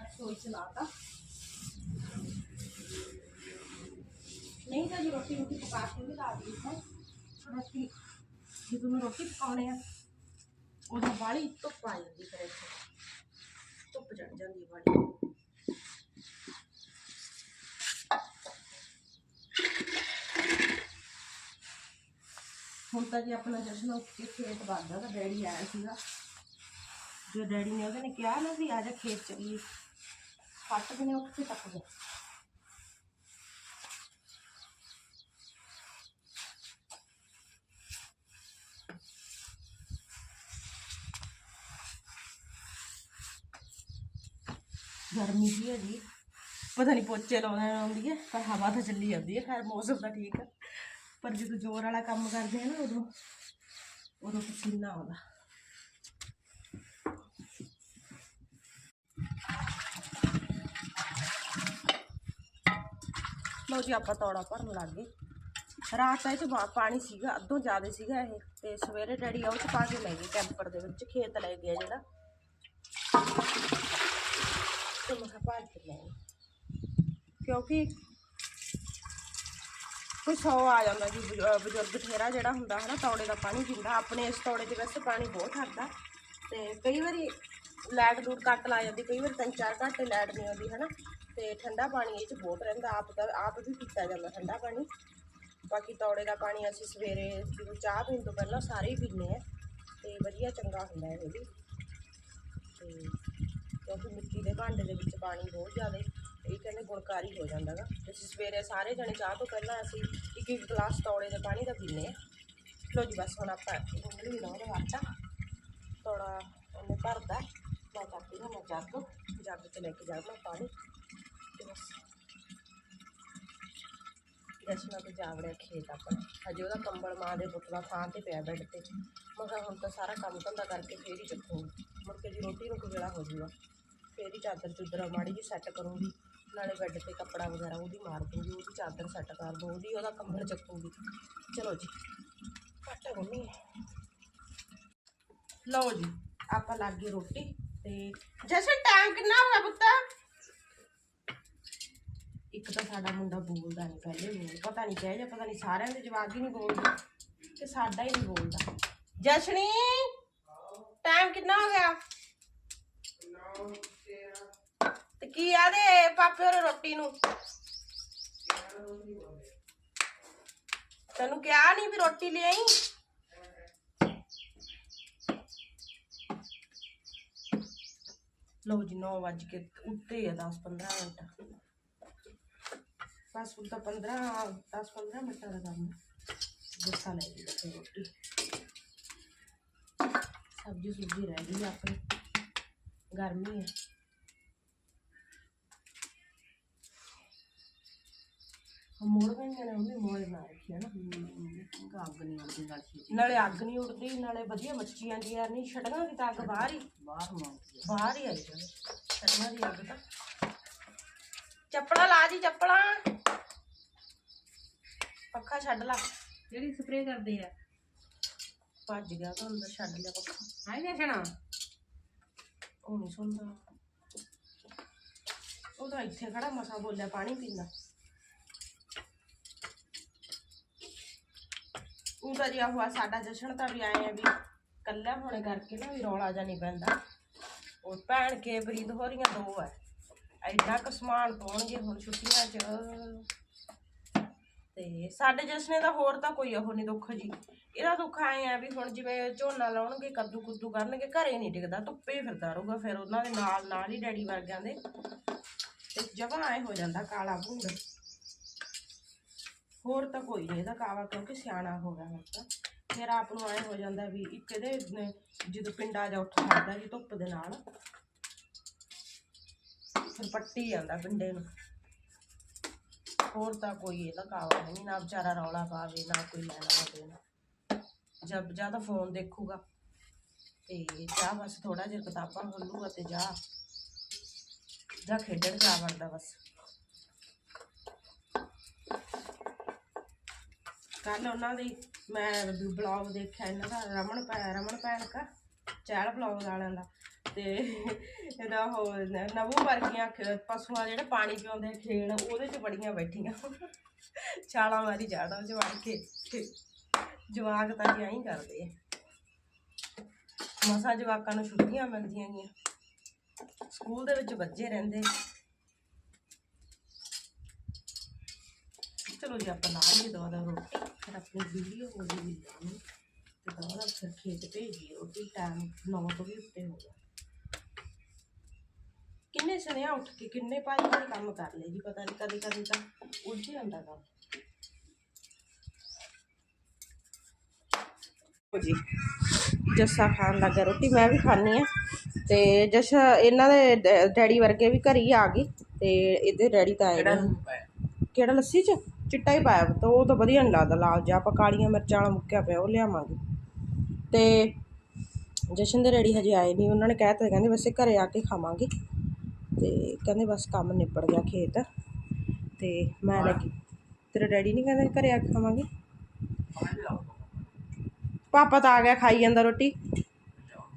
ਰਸੋਈ ਚ ਲਾਤਾ ਨਹੀਂ ਤਾਂ ਜੀ ਰੋਟੀ ਰੋਟੀ ਪਕਾ ਕੇ ਵੀ ਲਾ ਦਿੰਦੀ ਹਾਂ ਰੋਟੀ ਜਦੋਂ ਮੈਂ ਰੋਟੀ ਪਕਾਉਣੇ ਆ ਉਦੋਂ ਬਾਲੀ ਧੁੱਪ ਆ ਜਾਂਦੀ ਫਿਰ ਇੱਥੇ ਧੁੱਪ ਚੜ ਜਾਂਦੀ ਹੈ ਬਾਲੀ ਹੁਣ ਤਾਂ ਜੀ ਆਪਣਾ ਜਸ਼ਨ ਉੱਠ ਕੇ ਖੇਤ ਵੱਧਦਾ ਤਾਂ ਡੈਡੀ ਆਇਆ ਸੀਗਾ। ਜੋ ਡੈਡੀ ਨੇ ਉਹਦੇ ਨੇ ਕਿਹਾ ਨਾ ਵੀ ਆ ਜਾ ਖੇਤ ਚੱਲੀਏ। ਫੱਟ ਕੇ ਨੇ ਉੱਠ ਕੇ ਟੱਪ ਗਿਆ ਗਰਮੀ ਜੀ ਹੈ ਜੀ ਪਤਾ ਨਹੀਂ ਪੋਚੇ ਲਾਉਣਾ ਆਉਂਦੀ ਹੈ, ਪਰ ਹਵਾ ਤਾਂ ਚੱਲੀ ਜਾਂਦੀ ਹੈ। ਖੈਰ, ਮੌਸਮ ਤਾਂ ਠੀਕ ਹੈ। ਪਰ ਜਦੋਂ ਜ਼ੋਰ ਵਾਲਾ ਕੰਮ ਕਰਦੇ ਆ ਨਾ ਉਦੋਂ ਉਦੋਂ ਪਸੀਨਾ ਆਉਂਦਾ ਲਓ ਜੀ ਆਪਾਂ ਤੌੜਾ ਭਰਨ ਲੱਗ ਗਏ ਰਾਤ ਦਾ ਇਹ 'ਚ ਪਾ- ਪਾਣੀ ਸੀਗਾ ਅੱਧੋਂ ਜ਼ਿਆਦਾ ਸੀਗਾ ਇਹ ਤੇ ਸਵੇਰੇ ਡੈਡੀ ਉਹ ਚ ਪਾ ਕੇ ਲੈ ਗਏ ਕੈਂਪਰ ਦੇ ਵਿੱਚ ਖੇਤ ਲੈ ਗਿਆ ਜਿਹੜਾ ਤੇ ਮੈਂ ਕਿਹਾ ਭਾਜ ਕੇ ਲੈ ਆਈ। ਕਿਉਂਕਿ ਕੋਈ ਸੌ ਆ ਜਾਂਦਾ ਜੀ, ਬਜ਼ੁ- ਬਜ਼ੁਰਗ ਠੇਰਾ ਜਿਹੜਾ ਹੁੰਦਾ ਹੈ ਨਾ ਤੌੜੇ ਦਾ ਪਾਣੀ ਪੀਂਦਾ, ਆਪਣੇ ਇਸ ਤੌੜੇ ਦੇ ਵੈਸੇ ਪਾਣੀ ਬਹੁਤ ਹੱਦਾ ਤੇ ਕਈ ਵਾਰੀ ਲਾਈਟ ਲੂਟ ਕੱਟ ਲਾ ਜਾਂਦੀ, ਕਈ ਵਾਰੀ ਤਿੰਨ ਚਾਰ ਘੰਟੇ ਲਾਈਟ ਨਹੀਂ ਆਉਂਦੀ ਹੈ ਨਾ ਤੇ ਠੰਡਾ ਪਾਣੀ ਇਹ 'ਚ ਬਹੁਤ ਰਹਿੰਦਾ, ਆਪ ਦਾ, ਆਪ ਵੀ ਪੀਤਾ ਜਾਂਦਾ ਠੰਡਾ ਪਾਣੀ। ਬਾਕੀ ਤੌੜੇ ਦਾ ਪਾਣੀ ਅਸੀਂ ਸਵੇਰੇ ਜਦੋਂ ਚਾਹ ਪੀਣ ਤੋਂ ਪਹਿਲਾਂ ਸਾਰੇ ਹੀ ਪੀਂਦੇ ਆ ਤੇ ਵਧੀਆ ਚੰਗਾ ਹੁੰਦਾ ਇਹ ਵੀ। ਤੇ ਕਿਉਂਕਿ ਮਿੱਟੀ ਦੇ ਭਾਂਡੇ ਦੇ ਵਿੱਚ ਪਾਣੀ ਬਹੁਤ ਜ਼ਿਆਦਾ ਇਹ ਕਹਿੰਦੇ ਗੁਣਕਾਰੀ ਹੋ ਜਾਂਦਾ ਗਾ। ਅਸੀਂ ਸਵੇਰੇ ਸਾਰੇ ਜਣੇ ਚਾਹ ਤੋਂ ਪਹਿਲਾਂ ਅਸੀਂ ਇੱਕ ਇੱਕ ਗਲਾਸ ਤੌੜੇ ਦੇ ਪਾਣੀ ਦਾ ਪੀਂਦੇ ਆ ਲੋ ਜੀ, ਬਸ ਹੁਣ ਆਪਾਂ ਉਂਗਲੀ ਵੀ ਲਾਉਂਦੇ ਆਟਾ ਤੌੜਾ ਉਹਨੇ ਭਰਦਾ ਮੈਂ ਚੱਕਦੀ ਹਾਂ, ਮੈਂ ਜੱਗ। ਜੱਗ 'ਚ ਲੈ ਕੇ ਜਾਵਾਂ ਪਾਣੀ। ਤੇ ਬਸ। ਜਸ਼ਨਾ ਤੇ ਜਾਵੜਿਆ ਖੇਤ ਆਪਣਾ। ਹਜੇ ਉਹਦਾ ਕੰਬਲ ਮਾਂ ਦੇ ਪੁੱਤ ਦਾ ਥਾਂ ਤੇ ਪਿਆ ਬੈੱਡ ਤੇ। ਮੈਂ ਕਿਹਾ ਹੁਣ ਤਾਂ ਸਾਰਾ ਕੰਮ ਧੰਦਾ ਕਰਕੇ ਫੇਰ ਹੀ ਚੱਕੂਗੀ। ਮੁੜ ਕੇ ਜੀ ਰੋਟੀ ਨੂੰ ਵੇਲਾ ਹੋ ਜੂਗਾ। ਫੇਰ ਹੀ ਚਾਦਰ ਚੁੱਦਰ ਮਾੜੀ ਜੀ ਸੈੱਟ ਕਰੂੰਗੀ। ਨਾਲੇ ਬੈੱਡ ਤੇ ਕੱਪੜਾ ਵਗੈਰਾ, ਉਹਦੀ ਮਾਰ ਦੂੰਗੀ ਉਹਦੀ ਚਾਦਰ ਸੈੱਟ ਕਰ ਦੂੰ, ਉਹਦੀ ਉਹਦਾ ਕੰਬਲ ਚੱਕੂਗੀ। ਚਲੋ ਜੀ, ਘੱਟ ਗੁੰਨੀ ਲਓ ਜੀ, ਆਪਾਂ ਲੱਗ ਗਏ ਰੋਟੀ ਤੇ ਜੈਸੇ ਟਾਈਮ ਕਿੰਨਾ ਹੋ ਗਿਆ ਇੱਕ ਤਾਂ ਸਾਡਾ ਮੁੰਡਾ ਬੋਲਦਾ ਨਹੀਂ ਪਹਿਲੇ ਨੂੰ ਪਤਾ ਨਹੀਂ ਕਹਿ ਜਾਂ ਪਤਾ ਨਹੀਂ ਸਾਰਿਆਂ ਦੇ ਜਵਾਬ ਹੀ ਨਹੀਂ ਬੋਲਦਾ ਤੇ ਸਾਡਾ ਹੀ ਨਹੀਂ ਬੋਲਦਾ। ਜਸ਼ਨੀ ਟਾਈਮ ਕਿੰਨਾ ਹੋ ਗਿਆ? ਕੀ ਆਦੇ ਪਾਪੇ ਹੋਰ ਰੋਟੀ ਨੂੰ? ਤੈਨੂੰ ਕਿਹਾ ਨਹੀਂ ਵੀ ਰੋਟੀ ਲੈ ਆਈ? ਲਓ ਜੀ 9 ਵਜ ਕੇ ਉੱਤੇ ਆ 10 15 ਮਿੰਟ। ਬਸ ਹੁਣ ਤਾਂ 15 10 15 ਮਿੰਟਾਂ ਦਾ ਕੰਮ ਗੁੱਸਾ ਲੈ ਲਈ ਤੇ ਰੋਟੀ। ਸਬਜ਼ੀ ਸੁਬਜ਼ੀ ਰਹਿ ਗਈ ਆ ਆਪਣੀ। ਗਰਮੀ ਹੈ ਮੋੜ ਪੈਂਦੇ ਨੇ ਉਹਨੇ ਮੋੜ ਨਾ ਰੱਖੀ ਹੈ ਨਾ ਅੱਗ ਨਹੀਂ ਆਉਂਦੀ ਨਾਲ ਛੇਤੀ ਨਾਲੇ ਅੱਗ ਨਹੀਂ ਉੱਡਦੀ ਨਾਲੇ ਵਧੀਆ ਮੱਛੀ ਆਂਦੀ ਯਾਰ ਨਹੀਂ ਛੜੀਆਂ ਦੀ ਤਾਂ ਅੱਗ ਬਾਹਰ ਹੀ। ਬਾਹਰ ਮੰਗਦੀ ਬਾਹਰ ਹੀ ਆਈ ਜਾਵੇ ਛੜੀਆਂ ਦੀ ਅੱਗ ਤਾਂ। ਚੱਪਲਾਂ ਲਾ ਜੀ ਚੱਪਲਾਂ। ਪੱਖਾ ਛੱਡ ਲਾ। ਜਿਹੜੀ ਸਪਰੇਅ ਕਰਦੇ ਆ। ਭੱਜ ਗਿਆ ਤਾਂ ਅੰਦਰ ਛੱਡ ਲਿਆ ਪੱਖਾ। ਹਾਈ ਦੇਖਣਾ ਉਹ ਨਹੀਂ ਸੁਣਦਾ। ਉਹ ਤਾਂ ਇੱਥੇ ਖੜਾ ਮਸਾ ਬੋਲਿਆ ਪਾਣੀ ਪੀਂਦਾ। ਉਹ ਤਾਂ ਜੀ ਆਹ ਸਾਡਾ ਜਸ਼ਨ ਤਾਂ ਵੀ ਆਏ ਆ ਵੀ ਕੱਲਾ ਹੋਣੇ ਕਰਕੇ। ਨਾ ਵੀ ਰੌਲਾ ਜਾ ਨਹੀਂ ਪੈਂਦਾ। ਉਹ ਭੈਣ ਕੇ ਬਰੀਦ ਹੋ ਰਹੀਆਂ ਦੋ ਐ ਐਡਾ ਕੁ ਸਮਾਨ ਪਾਉਣਗੇ ਹੁਣ ਛੁੱਟੀਆਂ 'ਚ। ਤੇ ਸਾਡੇ ਜਸਨੇ ਦਾ ਹੋਰ ਤਾਂ ਕੋਈ ਉਹ ਨਹੀਂ ਦੁੱਖ ਜੀ। ਇਹਦਾ ਦੁੱਖ ਆਏ ਆ ਵੀ ਹੁਣ ਜਿਵੇਂ ਝੋਨਾ ਲਾਉਣਗੇ ਕੱਦੂ ਕੁੱਦੂ ਕਰਨਗੇ ਘਰੇ ਨਹੀਂ ਟਿਕਦਾ ਧੁੱਪੇ ਫਿਰਦਾ ਰਹੂਗਾ ਫਿਰ। ਉਹਨਾਂ ਦੇ ਨਾਲ ਨਾਲ ਹੀ ਡੈਡੀ ਵਰਗਿਆਂ ਦੇ। ਤੇ ਜਮਾਂ ਐ ਹੋ ਜਾਂਦਾ ਕਾਲਾ ਭੂੰਡ। ਹੋਰ ਤਾਂ ਕੋਈ ਨਹੀਂ ਇਹਦਾ ਕਾਵਾ ਕਿਉਂਕਿ ਸਿਆਣਾ ਹੋ ਗਿਆ ਹੁਣ ਤਾਂ। ਫਿਰ ਆਪ ਨੂੰ ਐ ਹੋ ਜਾਂਦਾ ਵੀ ਇੱਕ ਇਹਦੇ, ਜਦੋਂ ਪਿੰਡਾ ਜਾ ਉੱਠ ਖੜਦਾ ਜੀ ਧੁੱਪ ਦੇ ਨਾਲ, ਫਿਰ ਪੱਟੀ ਜਾਂਦਾ ਪਿੰਡੇ ਨੂੰ। ਹੋਰ ਤਾਂ ਕੋਈ ਇਹਦਾ ਕਾਵਾ ਹੈ ਨਹੀਂ ਨਾ ਵਿਚਾਰਾ ਰੌਲਾ ਪਾਵੇ, ਨਾ ਕੋਈ ਲੈਣਾ ਦੇਣਾ ਜਦ ਜਾਂ ਤਾਂ ਫੋਨ ਦੇਖੂਗਾ, ਤੇ ਜਾ ਬਸ ਥੋੜਾ ਜਿਹਾ ਕਿਤਾਬਾਂ ਖੋਲੂਗਾ ਤੇ ਜਾ। ਜਾਂ ਖੇਡਣ ਜਾ ਵੜਦਾ ਬਸ। ਕੱਲ ਉਹਨਾਂ ਦੀ ਮੈਂ ਬਲੌਗ ਦੇਖਿਆ ਇਹਨਾਂ ਦਾ, ਰਮਨ ਭੈ, ਰਮਨ ਭੈਣ ਕਾ, ਚਹਿਲ ਬਲੌਗ ਵਾਲਿਆਂ ਦਾ। ਤੇ ਇਹਦਾ ਉਹ ਨ- ਨਵੂ ਵਰਗੀਆਂ ਪਸ਼ੂਆਂ ਜਿਹੜੇ ਪਾਣੀ ਪਿਆਉਂਦੇ ਆ ਉਹਦੇ 'ਚ ਬੜੀਆਂ ਬੈਠੀਆਂ। ਛਾਲਾਂ ਮਾਰੀ ਜਾਣਾ ਜਵਾਕ ਕੇ ਜਵਾਕ ਤਾਂ ਜੀ ਐਂ ਕਰਦੇ ਆ। ਮਸਾ ਜਵਾਕਾਂ ਨੂੰ ਛੁੱਟੀਆਂ ਮਿਲਦੀਆਂ ਗੀਆਂ ਸਕੂਲ ਦੇ ਵਿੱਚ ਬੱਜੇ ਰਹਿੰਦੇ। ਚਲੋ ਜੀ, ਆਪਾਂ ਲਾ ਲਈਏ ਦਵਾ ਦਾ ਰੋਟੀ। ਫਿਰ ਆਪਣੀ ਵੀਡੀਓ ਹੋ ਜੂਗੀ ਲਾਉਣੀ ਤੇ ਦਾ ਫਿਰ ਖੇਤ ਰੋਟੀ ਟਾਈਮ 9 ਤੋਂ ਵੀ ਉੱਤੇ ਹੋ ਗਿਆ। ਕਿੰਨੇ ਸੁਣਿਆ ਉੱਠ ਕੇ ਕਿੰਨੇ ਪੰਜ ਵਜੇ ਕੰਮ ਕਰ ਲਏ ਜੀ ਪਤਾ ਨਹੀਂ ਕਦੇ ਕਦੇ ਤਾਂ ਉੱਠ ਜਾਂਦਾ ਕੰਮ। ਜੀ ਜੱਸਾ ਖਾਣ ਲੱਗਾ ਰੋਟੀ ਮੈਂ ਵੀ ਖਾਣੀ ਆ ਤੇ ਜੱਸ ਇਹਨਾਂ ਦੇ ਡੈ- ਡੈਡੀ ਵਰਗੇ ਵੀ ਘਰ ਹੀ ਆ ਗਏ। ਤੇ ਇਹਦੇ ਡੈਡੀ ਤਾਂ ਆਏ ਕਿਹੜਾ ਲੱਸੀ ਚ? ਚਿੱਟਾ ਹੀ ਪਾਇਆ ਤਾਂ ਉਹ ਤਾਂ ਵਧੀਆ ਨਹੀਂ ਲੱਗਦਾ, ਲਾਲ ਜਿਹਾ। ਆਪਾਂ ਕਾਲੀਆਂ ਮਿਰਚਾਂ ਵਾਲਾ ਮੁੱਕਿਆ ਪਿਆ, ਉਹ ਲਿਆਵਾਂਗੇ। ਤੇ ਜਸ਼ਨ ਦੇ ਰੈਡੀ ਹਜੇ ਆਏ ਨਹੀਂ ਉਹਨਾਂ ਨੇ ਕਹਿ ਤਾ ਕਹਿੰਦੇ ਵੈਸੇ ਘਰੇ ਆ ਕੇ ਖਾਵਾਂਗੇ। ਤੇ ਕਹਿੰਦੇ ਬਸ ਕੰਮ ਨਿਪੜ ਗਿਆ ਖੇਤ। ਤੇ ਮੈਂ ਲੱਗੀ ਤੇਰੇ ਡੈਡੀ ਨਹੀਂ ਕਹਿੰਦੇ ਘਰੇ ਆ ਕੇ ਖਾਵਾਂਗੇ? ਪਾਪਾ ਤਾਂ ਆ ਗਿਆ, ਖਾਈ ਜਾਂਦਾ ਰੋਟੀ।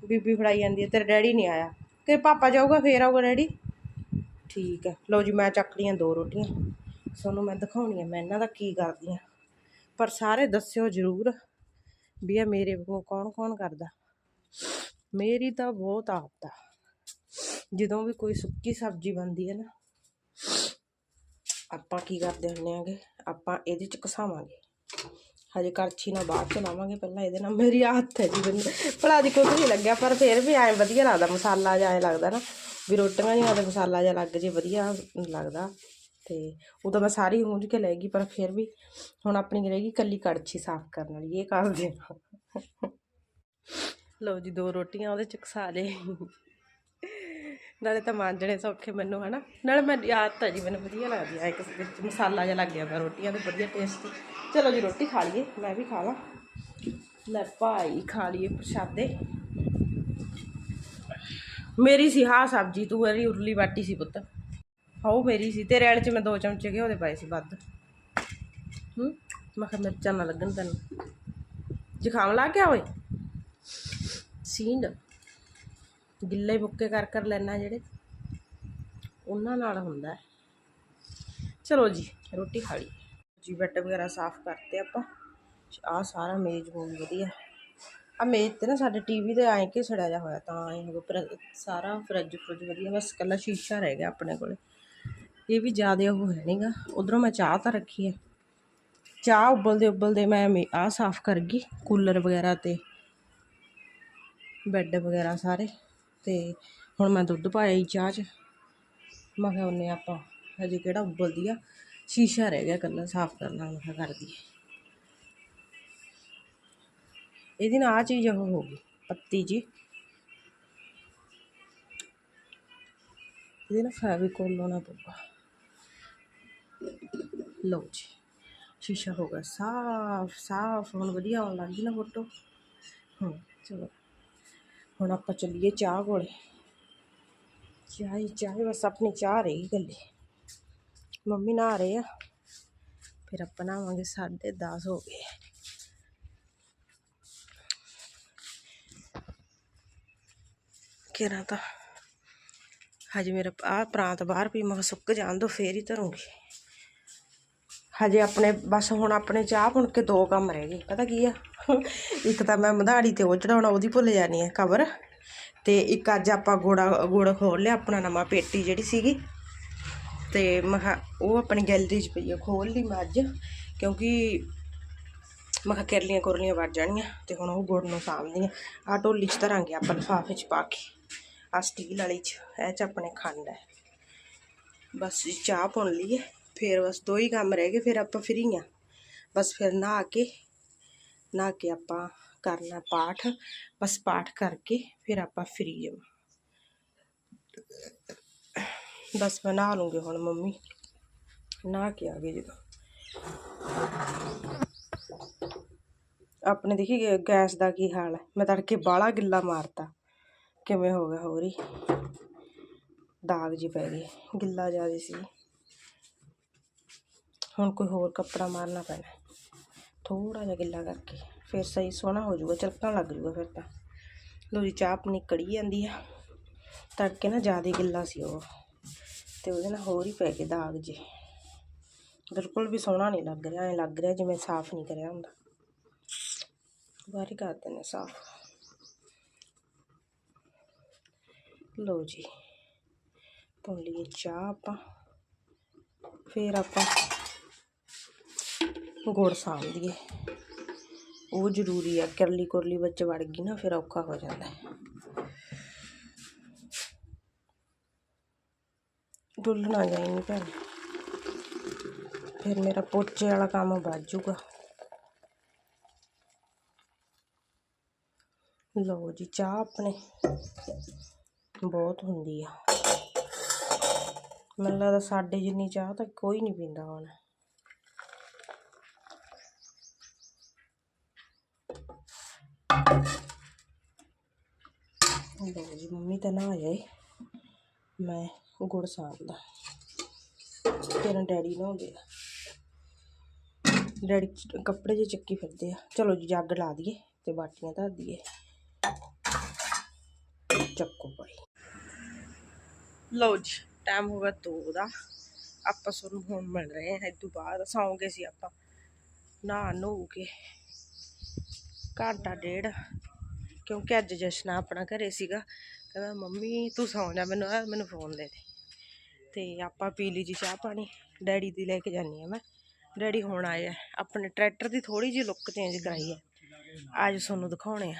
ਬੀਬੀ ਫੜਾਈ ਜਾਂਦੀ ਹੈ, ਤੇਰਾ ਡੈਡੀ ਨਹੀਂ ਆਇਆ। ਕਿ ਪਾਪਾ ਜਾਊਗਾ, ਫੇਰ ਆਊਗਾ ਡੈਡੀ? ਠੀਕ ਹੈ, ਲਓ ਜੀ, ਮੈਂ ਚੱਕ ਲਈਆਂ ਦੋ ਰੋਟੀਆਂ। ਤੁਹਾਨੂੰ ਮੈਂ ਦਿਖਾਉਣੀ ਆ, ਮੈਂ ਇਹਨਾਂ ਦਾ ਕੀ ਕਰਦੀ ਆ। ਪਰ ਸਾਰੇ ਦੱਸਿਓ ਜ਼ਰੂਰ ਵੀ ਇਹ ਮੇਰੇ ਵਾਂਗੂ ਕੌਣ ਕੌਣ ਕਰਦਾ। ਮੇਰੀ ਤਾਂ ਬਹੁਤ ਆਦਤ ਆ। ਜਦੋਂ ਵੀ ਕੋਈ ਸੁੱਕੀ ਸਬਜ਼ੀ ਬਣਦੀ ਹੈ ਨਾ, ਆਪਾਂ ਕੀ ਕਰਦੇ ਹੁੰਦੇ ਆਂਗੇ? ਆਪਾਂ ਇਹਦੇ ਚ ਘਸਾਵਾਂਗੇ। ਹਜੇ ਕਰਛੀ ਨਾਲ ਬਾਅਦ ਚ ਲਾਵਾਂਗੇ, ਪਹਿਲਾਂ ਇਹਦੇ ਨਾਲ। ਮੇਰੀ ਹੱਥ ਹੈ ਜੀ ਬੰਦੇ ਭਲਾ ਦੀ ਕੁਝ ਨਹੀਂ ਲੱਗਿਆ, ਪਰ ਫਿਰ ਵੀ ਐਂ ਵਧੀਆ ਲੱਗਦਾ ਮਸਾਲਾ ਜਿਹਾ, ਐਂ ਲੱਗਦਾ ਨਾ ਵੀ ਰੋਟੀਆਂ ਜਿਹੀਆਂ ਆਦੇ ਮਸਾਲਾ ਜਿਹਾ ਲੱਗ ਜੇ, ਵਧੀਆ ਲੱਗਦਾ। ਤੇ ਉਹ ਤਾਂ ਮੈਂ ਸਾਰੀ ਹੂੰਝ ਕੇ ਲੈ ਗਈ, ਪਰ ਫਿਰ ਵੀ ਹੁਣ ਆਪਣੀ ਰਹੇਗੀ ਕੱਲੀ ਕੜਛੀ ਸਾਫ਼ ਕਰਨ ਵਾਲੀ, ਇਹ ਕਰਦੇ ਹਾਂ ਲਓ ਜੀ, ਦੋ ਰੋਟੀਆਂ ਉਹਦੇ ਚ ਘਸਾ ਲਏ। ਨਾਲੇ ਤਾਂ ਮਾਂਜਣੇ ਸੌਖੇ ਮੈਨੂੰ, ਹਨਾ? ਨਾਲੇ ਮੈਂ ਯਾਦ ਤਾਂ ਜੀ, ਮੈਨੂੰ ਵਧੀਆ ਲੱਗਦੀ ਆ, ਇੱਕ ਵਿੱਚ ਮਸਾਲਾ ਜਿਹਾ ਲੱਗ ਗਿਆ ਪਿਆ ਰੋਟੀਆਂ ਦੇ, ਵਧੀਆ ਟੇਸਟੀ ਚਲੋ ਜੀ, ਰੋਟੀ ਖਾ ਲਈਏ, ਮੈਂ ਵੀ ਖਾ ਲਾਂ ਲੈ ਭਾਈ, ਖਾ ਲਈਏ ਪ੍ਰਸ਼ਾਦੇ। ਮੇਰੀ ਸੀ ਹਾਂ ਸਬਜ਼ੀ, ਤੂੰ ਇਹਦੀ ਉਰਲੀ ਬਾਟੀ ਸੀ ਪੁੱਤ। ਹਾਉ ਮੇਰੀ ਸੀ, ਤੇਰੇ ਵਾਲੇ ਚ ਮੈਂ ਦੋ ਚਮਚੇ ਘਿਓ ਦੇ ਪਾਏ ਸੀ ਵੱਧ। ਹੂੰ, ਮੈਂ ਕਿਹਾ ਮਿਰਚਾਂ ਨਾ ਲੱਗਣ ਤੈਨੂੰ। ਜ਼ੁਕਾਮ ਲੱਗ ਗਿਆ ਓਏ? ਸੀਂਡ। ਗਿੱਲੇ ਮੁੱਕੇ ਕਰ ਕਰ ਲੈਣਾ ਜਿਹੜੇ। ਉਹਨਾਂ ਨਾਲ ਹੁੰਦਾ। ਚਲੋ ਜੀ, ਰੋਟੀ ਖਾ ਲਈ। ਜੀ ਬੈੱਡ ਵਗੈਰਾ ਸਾਫ਼ ਕਰਤੇ ਆਪਾਂ। ਆ ਸਾਰਾ ਮੇਜ਼ ਮੂਜ਼ ਵਧੀਆ। ਆ ਮੇਜ਼ ਤੇ ਨਾ ਸਾਡੇ ਟੀਵੀ 'ਤੇ ਐਂ ਕਿ ਸੜਿਆ ਜਾ ਹੋਇਆ ਤਾਂ ਐਂ ਪਰ ਸਾਰਾ ਫਰਿੱਜ ਫਰੁੱਜ ਵਧੀਆ। ਬਸ ਇਕੱਲਾ ਸ਼ੀਸ਼ਾ ਰਹਿ ਗਿਆ ਆਪਣੇ ਕੋਲੇ। ਇਹ ਵੀ ਜ਼ਿਆਦਾ ਉਹ ਹੈ ਨਹੀਂਗਾ ਉਧਰੋਂ ਮੈਂ ਚਾਹ ਤਾਂ ਰੱਖੀ ਹੈ ਚਾਹ ਉਬਲਦੇ ਉਬਲਦੇ ਮੈਂ ਆਹ ਸਾਫ਼ ਕਰ ਗਈ, ਕੂਲਰ ਵਗੈਰਾ ਤੇ ਬੈੱਡ ਵਗੈਰਾ ਸਾਰੇ ਤੇ ਹੁਣ ਮੈਂ ਦੁੱਧ ਪਾਇਆ ਈ ਚਾਹ 'ਚ। ਮੈਂ ਕਿਹਾ ਉਹਨੇ ਆਪਾਂ ਹਜੇ ਕਿਹੜਾ ਉਬਲਦੀ ਆ? ਸ਼ੀਸ਼ਾ ਰਹਿ ਗਿਆ ਇਕੱਲਾ ਸਾਫ਼ ਕਰਨਾ ਮੈਂ ਕਿਹਾ ਕਰ ਦਈਏ। ਇਹਦੀ ਨਾਲ ਆ ਚੀਜ਼ ਉਹ ਹੋ ਗਈ, ਪੱਤੀ ਜੀ। ਇਹਦੇ ਨਾਲ ਫੈਵੀਕੋਲ ਲਾਉਣਾ ਪਊਗਾ। ਲਓ ਜੀ, ਸ਼ੀਸ਼ਾ ਹੋ ਗਿਆ ਸਾਫ਼ ਸਾਫ਼, ਹੁਣ ਵਧੀਆ ਆਉਣ ਲੱਗ ਗਈ ਨਾ ਫੋਟੋ। ਹਾਂ, ਚਲੋ, ਹੁਣ ਆਪਾਂ ਚੱਲੀਏ ਚਾਹ ਕੋਲੇ। ਚਾਹ ਹੀ ਚਾਹ ਬਸ ਆਪਣੀ ਚਾਹ ਰਹੀ ਗੱਲੇ ਮੰਮੀ ਨਹਾ ਰਹੇ ਆ, ਫਿਰ ਆਪਾਂ ਨਹਾਵਾਂਗੇ, ਸਾਢੇ ਦਸ ਹੋ ਗਏ। ਕਿਹੜਾ ਤਾਂ, ਹਜੇ ਮੇਰਾ ਆਹ ਪ੍ਰਾਂਤ ਬਾਹਰ ਵੀ ਮੈਂ ਸੁੱਕ ਜਾਣ ਦੋ, ਫੇਰ ਹੀ ਧਰੂੰਗੀ। ਹਜੇ ਆਪਣੇ, ਬਸ ਹੁਣ ਆਪਣੇ ਚਾਹ ਪੁਣ ਕੇ ਦੋ ਕੰਮ ਰਹਿ ਗਏ। ਪਤਾ ਕੀ ਆ? ਇੱਕ ਤਾਂ ਮੈਂ ਮਧਾੜੀ ਤੇ ਉਹ ਚੜਾਉਣਾ, ਉਹਦੀ ਭੁੱਲ ਜਾਣੀ ਹੈ ਕਵਰ ਤੇ ਇੱਕ ਅੱਜ ਆਪਾਂ ਗੋੜਾ, ਗੁੜ ਖੋਲ ਲਿਆ, ਆਪਣਾ ਨਵਾਂ ਪੇਟੀ ਜਿਹੜੀ ਸੀਗੀ। ਤੇ ਮੈਂ ਉਹ ਆਪਣੀ ਗੈਲਰੀ 'ਚ ਪਈ ਆ, ਖੋਲ ਲਈ ਮੈਂ ਅੱਜ। ਕਿਉਂਕਿ ਮੈਂ ਕਿਹਾ, ਕਿਰਲੀਆਂ ਕੁਰਲੀਆਂ ਵੱਜ ਜਾਣੀਆਂ, ਤੇ ਹੁਣ ਉਹ ਗੁੜ ਨੂੰ ਸਾਂਭਦੀਆਂ ਆ। ਢੋਲੀ 'ਚ ਧਰਾਂਗੇ ਆਪਾਂ ਲਿਫਾਫੇ 'ਚ ਪਾ ਕੇ। ਆ ਸਟੀਲ ਵਾਲੀ 'ਚ, ਇਹ 'ਚ ਆਪਣੇ ਖੰਡ ਹੈ ਬਸ ਚਾਹ ਪੁਣ ਲਈਏ। ਫਿਰ ਬਸ ਦੋ ਹੀ ਕੰਮ ਰਹਿ ਗਏ, ਫਿਰ ਆਪਾਂ ਫਰੀ ਆ ਬਸ ਫਿਰ ਨਹਾ ਕੇ ਨਹਾ ਕੇ ਆਪਾਂ ਕਰਨਾ ਪਾਠ। ਬਸ ਪਾਠ ਕਰਕੇ ਫਿਰ ਆਪਾਂ ਫਰੀ ਜਾਵਾਂ ਬਸ ਮੈਂ ਨਹਾ ਲੂੰਗੀ ਹੁਣ ਮੰਮੀ। ਨਹਾ ਕੇ ਆ ਗਏ ਜਦੋਂ। ਆਪਣੇ ਦੇਖੀ ਗੈਸ ਦਾ ਕੀ ਹਾਲ ਹੈ? ਮੈਂ ਤੜਕੇ ਬਾਹਲਾ ਗਿੱਲਾ ਮਾਰਤਾ। ਕਿਵੇਂ ਹੋ ਗਿਆ ਹੋਰ? ਹੀ ਦਾਗ ਜੀ ਪੈ ਗਏ ਗਿੱਲਾ ਜ਼ਿਆਦਾ ਸੀ। ਹੁਣ ਕੋਈ ਹੋਰ ਕੱਪੜਾ ਮਾਰਨਾ ਪੈਣਾ। ਥੋੜਾ ਜਿਹਾ ਗਿੱਲਾ ਕਰਕੇ ਫਿਰ ਸਹੀ ਸੋਹਣਾ ਹੋ ਜਾਊਗਾ ਚਲਕਣ ਲੱਗ ਜਾਊਗਾ ਫਿਰ ਤਾਂ। ਲੋ ਜੀ, ਚਾਹ ਆਪਣੀ ਕੜੀ ਜਾਂਦੀ ਆ। ਤੜਕੇ ਨਾ ਜ਼ਿਆਦਾ ਗਿੱਲਾ ਸੀ ਉਹ। ਤੇ ਉਹਦੇ ਨਾਲ ਹੋਰ ਹੀ ਪੈ ਗਏ ਦਾਗ ਜੇ ਬਿਲਕੁਲ ਵੀ ਸੋਹਣਾ ਨਹੀਂ ਲੱਗ ਰਿਹਾ, ਐਂ ਲੱਗ ਰਿਹਾ ਜਿਵੇਂ ਸਾਫ਼ ਨਹੀਂ ਕਰਿਆ ਹੁੰਦਾ। ਬਾਰੀ ਕਰ ਦਿੰਦੇ ਸਾਫ਼। ਲਓ ਜੀ ਪੁਣ ਲਈਏ ਚਾਹ ਆਪਾਂ। ਫਿਰ ਆਪਾਂ ਗੁੜ ਸਾਂਭ ਦਈਏ ਉਹ ਜ਼ਰੂਰੀ ਆ, ਕਰਲੀ ਕੁਰਲੀ ਵਿੱਚ ਵੜ ਗਈ ਨਾ, ਫਿਰ ਔਖਾ ਹੋ ਜਾਂਦਾ। ਹੈ ਡੁੱਲ ਨਾ ਜਾਈ ਨੀ ਭੈਣ। ਫਿਰ ਮੇਰਾ ਪੋਚੇ ਵਾਲਾ ਕੰਮ ਵੱਜ ਜੂਗਾ ਲਓ ਜੀ, ਚਾਹ ਆਪਣੇ। ਬਹੁਤ ਹੁੰਦੀ ਆ। ਮੈਨੂੰ ਲੱਗਦਾ ਸਾਡੇ ਜਿੰਨੀ ਚਾਹ ਤਾਂ ਕੋਈ ਨਹੀਂ ਪੀਂਦਾ ਹੁਣ। ਲਓ ਜੀ, ਮੰਮੀ ਤਾਂ ਨਾ ਆਏ। ਮੈਂ ਗੁੜ ਸਾਂਭਦਾ। ਤੇਰਾ ਡੈਡੀ ਨਹਾਉਂਦੇ ਆ ਡੈਡੀ ਕੱਪੜੇ ਜੇ ਚੱਕੀ ਫਿਰਦੇ ਆ। ਚਲੋ ਜੀ, ਜੱਗ ਲਾ ਦਈਏ ਤੇ ਬਾਟੀਆਂ ਧਰ ਦਈਏ। ਚੱਕੋ ਭਾਈ। ਲਓ ਜੀ ਟਾਈਮ ਹੋ ਗਿਆ ਦੋ ਦਾ। ਆਪਾਂ ਤੁਹਾਨੂੰ ਹੁਣ ਮਿਲ ਰਹੇ ਹਾਂ ਇਸ ਤੋਂ ਬਾਅਦ ਸੌਂਗੇ ਸੀ ਆਪਾਂ। ਨਹਾ ਨਹੂ ਕੇ। ਘੰਟਾ ਡੇਢ, ਕਿਉਂਕਿ ਅੱਜ ਜਸ਼ਨ ਆਪਣਾ ਘਰੇ ਸੀਗਾ ਕਹਿੰਦਾ ਮੰਮੀ ਤੂੰ ਸੌਂ ਜਾ ਮੈਨੂੰ, ਆ ਮੈਨੂੰ ਫੋਨ ਦੇ ਦੇ। ਤੇ ਆਪਾਂ ਪੀ ਲਈ ਜੀ ਚਾਹ ਪਾਣੀ, ਡੈਡੀ ਦੀ ਲੈ ਕੇ ਜਾਨੀ ਆ ਮੈਂ। ਡੈਡੀ ਹੁਣ ਆਏ ਆ, ਆਪਣੇ ਟਰੈਕਟਰ ਦੀ ਥੋੜੀ ਜਿਹੀ ਲੁੱਕ ਚੇਂਜ ਕਰਾਈ ਹੈ ਅੱਜ ਤੁਹਾਨੂੰ ਦਿਖਾਉਣੇ ਆ।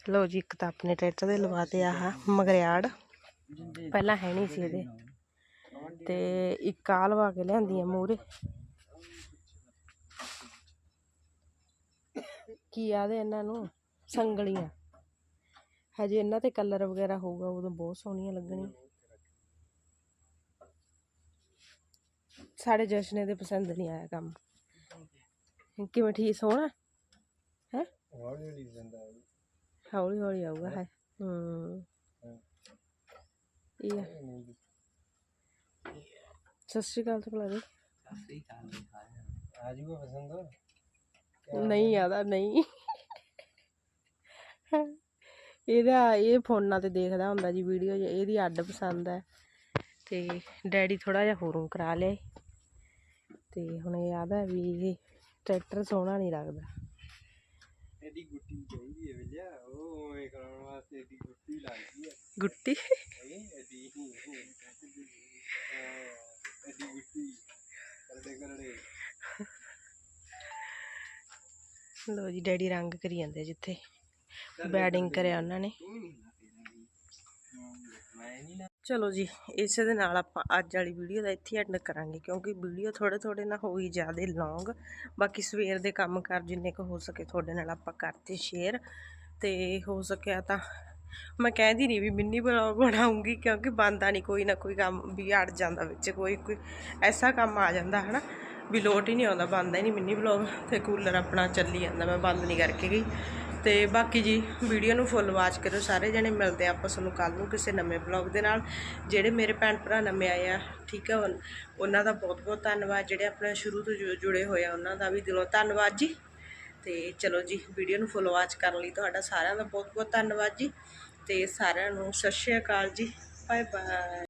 ਲਓ ਜੀ, ਇੱਕ ਤਾਂ ਆਪਣੇ ਟਰੈਕਟਰ ਦੇ ਲਵਾਤੇ ਆਹ ਮਗਰਿਆੜ। ਪਹਿਲਾਂ ਹੈ ਨਹੀਂ ਸੀ ਇਹਦੇ। ਤੇ ਇੱਕ ਆ ਲਵਾ ਕੇ ਲਿਆਂਦੀ ਆ ਮੂਰੇ ਕੀ ਆਦੇ ਇਹਨਾਂ ਨੂੰ? ਸੰਗਲੀਆਂ। ਹਜੇ ਇਹਨਾਂ ਤੇ ਕਲਰ ਵਗੈਰਾ ਹੋਊਗਾ, ਉਦੋਂ ਬਹੁਤ ਸੋਹਣੀਆਂ ਲੱਗਣੀਆਂ। ਸਾਡੇ ਜਸ਼ਨੇ ਦੇ ਪਸੰਦ ਨਹੀਂ ਆਇਆ ਕੰਮ। ਕਿਵੇਂ, ਠੀਕ ਸੋਹਣਾ? ਹੈ? ਹੌਲੀ ਹੌਲੀ ਆਊਗਾ ਹੈ ਹੂੰ। ਇਹ ਸਤਿ ਸ਼੍ਰੀ ਅਕਾਲ ਤਾਂ ਬੁਲਾ ਦੇ ਆ ਜੂਗਾ ਪਸੰਦ? ਨਹੀਂ ਆਦਾ ਨਹੀਂ। ਇਹਦਾ ਇਹ ਫੋਨਾਂ ਤੇ ਦੇਖਦਾ ਹੁੰਦਾ ਜੀ ਵੀਡੀਓ ਇਹਦੀ ਅੱਡ ਪਸੰਦ ਹੈ। ਤੇ ਡੈਡੀ ਥੋੜਾ ਜਿਹਾ ਹੋਰੋਂ ਕਰਾ ਲਿਆ। ਤੇ ਹੁਣ ਇਹ ਆਦਾ ਵੀ ਇਹ ਟਰੈਕਟਰ ਸੋਹਣਾ ਨਹੀਂ ਲੱਗਦਾ। ਇਹਦੀ ਗੁੱਟੀ ਚਾਹੀਦੀ ਹੈ ਬਿਲਿਆ ਉਹ ਓਏ ਕਰਾਉਣ ਵਾਸਤੇ ਇਹਦੀ ਗੁੱਟੀ ਲੱਗਦੀ ਹੈ। ਗੁੱਟੀ? ਇਹ ਇਹਦੀ ਇਹਦੀ ਗੁੱਟੀ। ਕਰੜੇ ਕਰੜੇ। ਲੋ ਜੀ ਡੈਡੀ ਰੰਗ ਕਰੀ ਜਾਂਦੇ ਜਿੱਥੇ। ਬੈਡਿੰਗ ਕਰਿਆ ਉਹਨਾਂ ਨਾ। ਚਲੋ ਜੀ ਇਸੇ ਦੇ ਨਾਲ ਆਪਾਂ ਅੱਜ ਵਾਲੀ ਵੀਡੀਓ ਦਾ ਇੱਥੇ ਐਂਡ ਕਰਾਂਗੇ ਕਿਉਂਕਿ ਵੀਡੀਓ ਥੋੜੇ ਥੋੜੇ ਨਾ ਹੋਈ ਜ਼ਿਆਦੇ ਲੌਂਗ ਬਾਕੀ ਸਵੇਰ ਦੇ ਕੰਮ ਕਰ ਜਿੰਨੇ ਕੁ ਹੋ ਸਕੇ ਤੁਹਾਡੇ ਨਾਲ ਆਪਾਂ ਕਰਤੇ ਸ਼ੇਅਰ ਤੇ ਹੋ ਸਕਿਆ ਤਾਂ ਮੈਂ ਕਹਿੰਦੀ ਨਹੀਂ ਵੀ ਮਿੰਨੀ ਬਲੌਗ ਬਣਾਉਂਗੀ ਕਿਉਂਕਿ ਬੰਦਾ ਨਹੀਂ ਕੋਈ ਨਾ ਕੋਈ ਕੰਮ ਵੀ ਅੜ ਜਾਂਦਾ ਵਿੱਚ ਕੋਈ ਕੋਈ ਐਸਾ ਕੰਮ ਆ ਜਾਂਦਾ ਹਨਾ? ਵੀ ਲੋਟ ਹੀ ਨਹੀਂ ਆਉਂਦਾ, ਬੰਦ ਹੀ ਨਹੀਂ ਮਿੰਨੀ ਬਲੌਗ ਤੇ ਕੂਲਰ ਆਪਣਾ ਚੱਲੀ ਜਾਂਦਾ, ਮੈਂ ਬੰਦ ਨਹੀਂ ਕਰਕੇ ਗਈ। ਤੇ ਬਾਕੀ ਜੀ, ਵੀਡੀਓ ਨੂੰ ਫੁੱਲ ਵਾਚ ਕਰੋ ਸਾਰੇ ਜਣੇ ਮਿਲਦੇ ਆ ਆਪਾਂ ਤੁਹਾਨੂੰ ਕੱਲ ਨੂੰ ਕਿਸੇ ਨਵੇਂ ਬਲੌਗ ਦੇ ਨਾਲ। ਜਿਹੜੇ ਮੇਰੇ ਭੈਣ ਭਰਾ ਨਵੇਂ ਆਏ ਆ, ਠੀਕ ਆ ਉਹਨਾਂ ਦਾ ਬਹੁਤ ਬਹੁਤ ਧੰਨਵਾਦ, ਜਿਹੜੇ ਆਪਣੇ ਸ਼ੁਰੂ ਤੋਂ ਜੁ- ਜੁੜੇ ਹੋਏ ਆ, ਉਹਨਾਂ ਦਾ ਵੀ ਦਿਲੋਂ ਧੰਨਵਾਦ ਜੀ। ਤੇ ਚਲੋ ਜੀ, ਵੀਡੀਓ ਨੂੰ ਫੁੱਲ ਵਾਚ ਕਰਨ ਲਈ ਤੁਹਾਡਾ ਸਾਰਿਆਂ ਦਾ ਬਹੁਤ ਬਹੁਤ ਧੰਨਵਾਦ ਜੀ। ਤੇ ਸਾਰਿਆਂ ਨੂੰ ਸਤਿ ਸ਼੍ਰੀ ਅਕਾਲ ਜੀ ਬਾਏ ਬਾਏ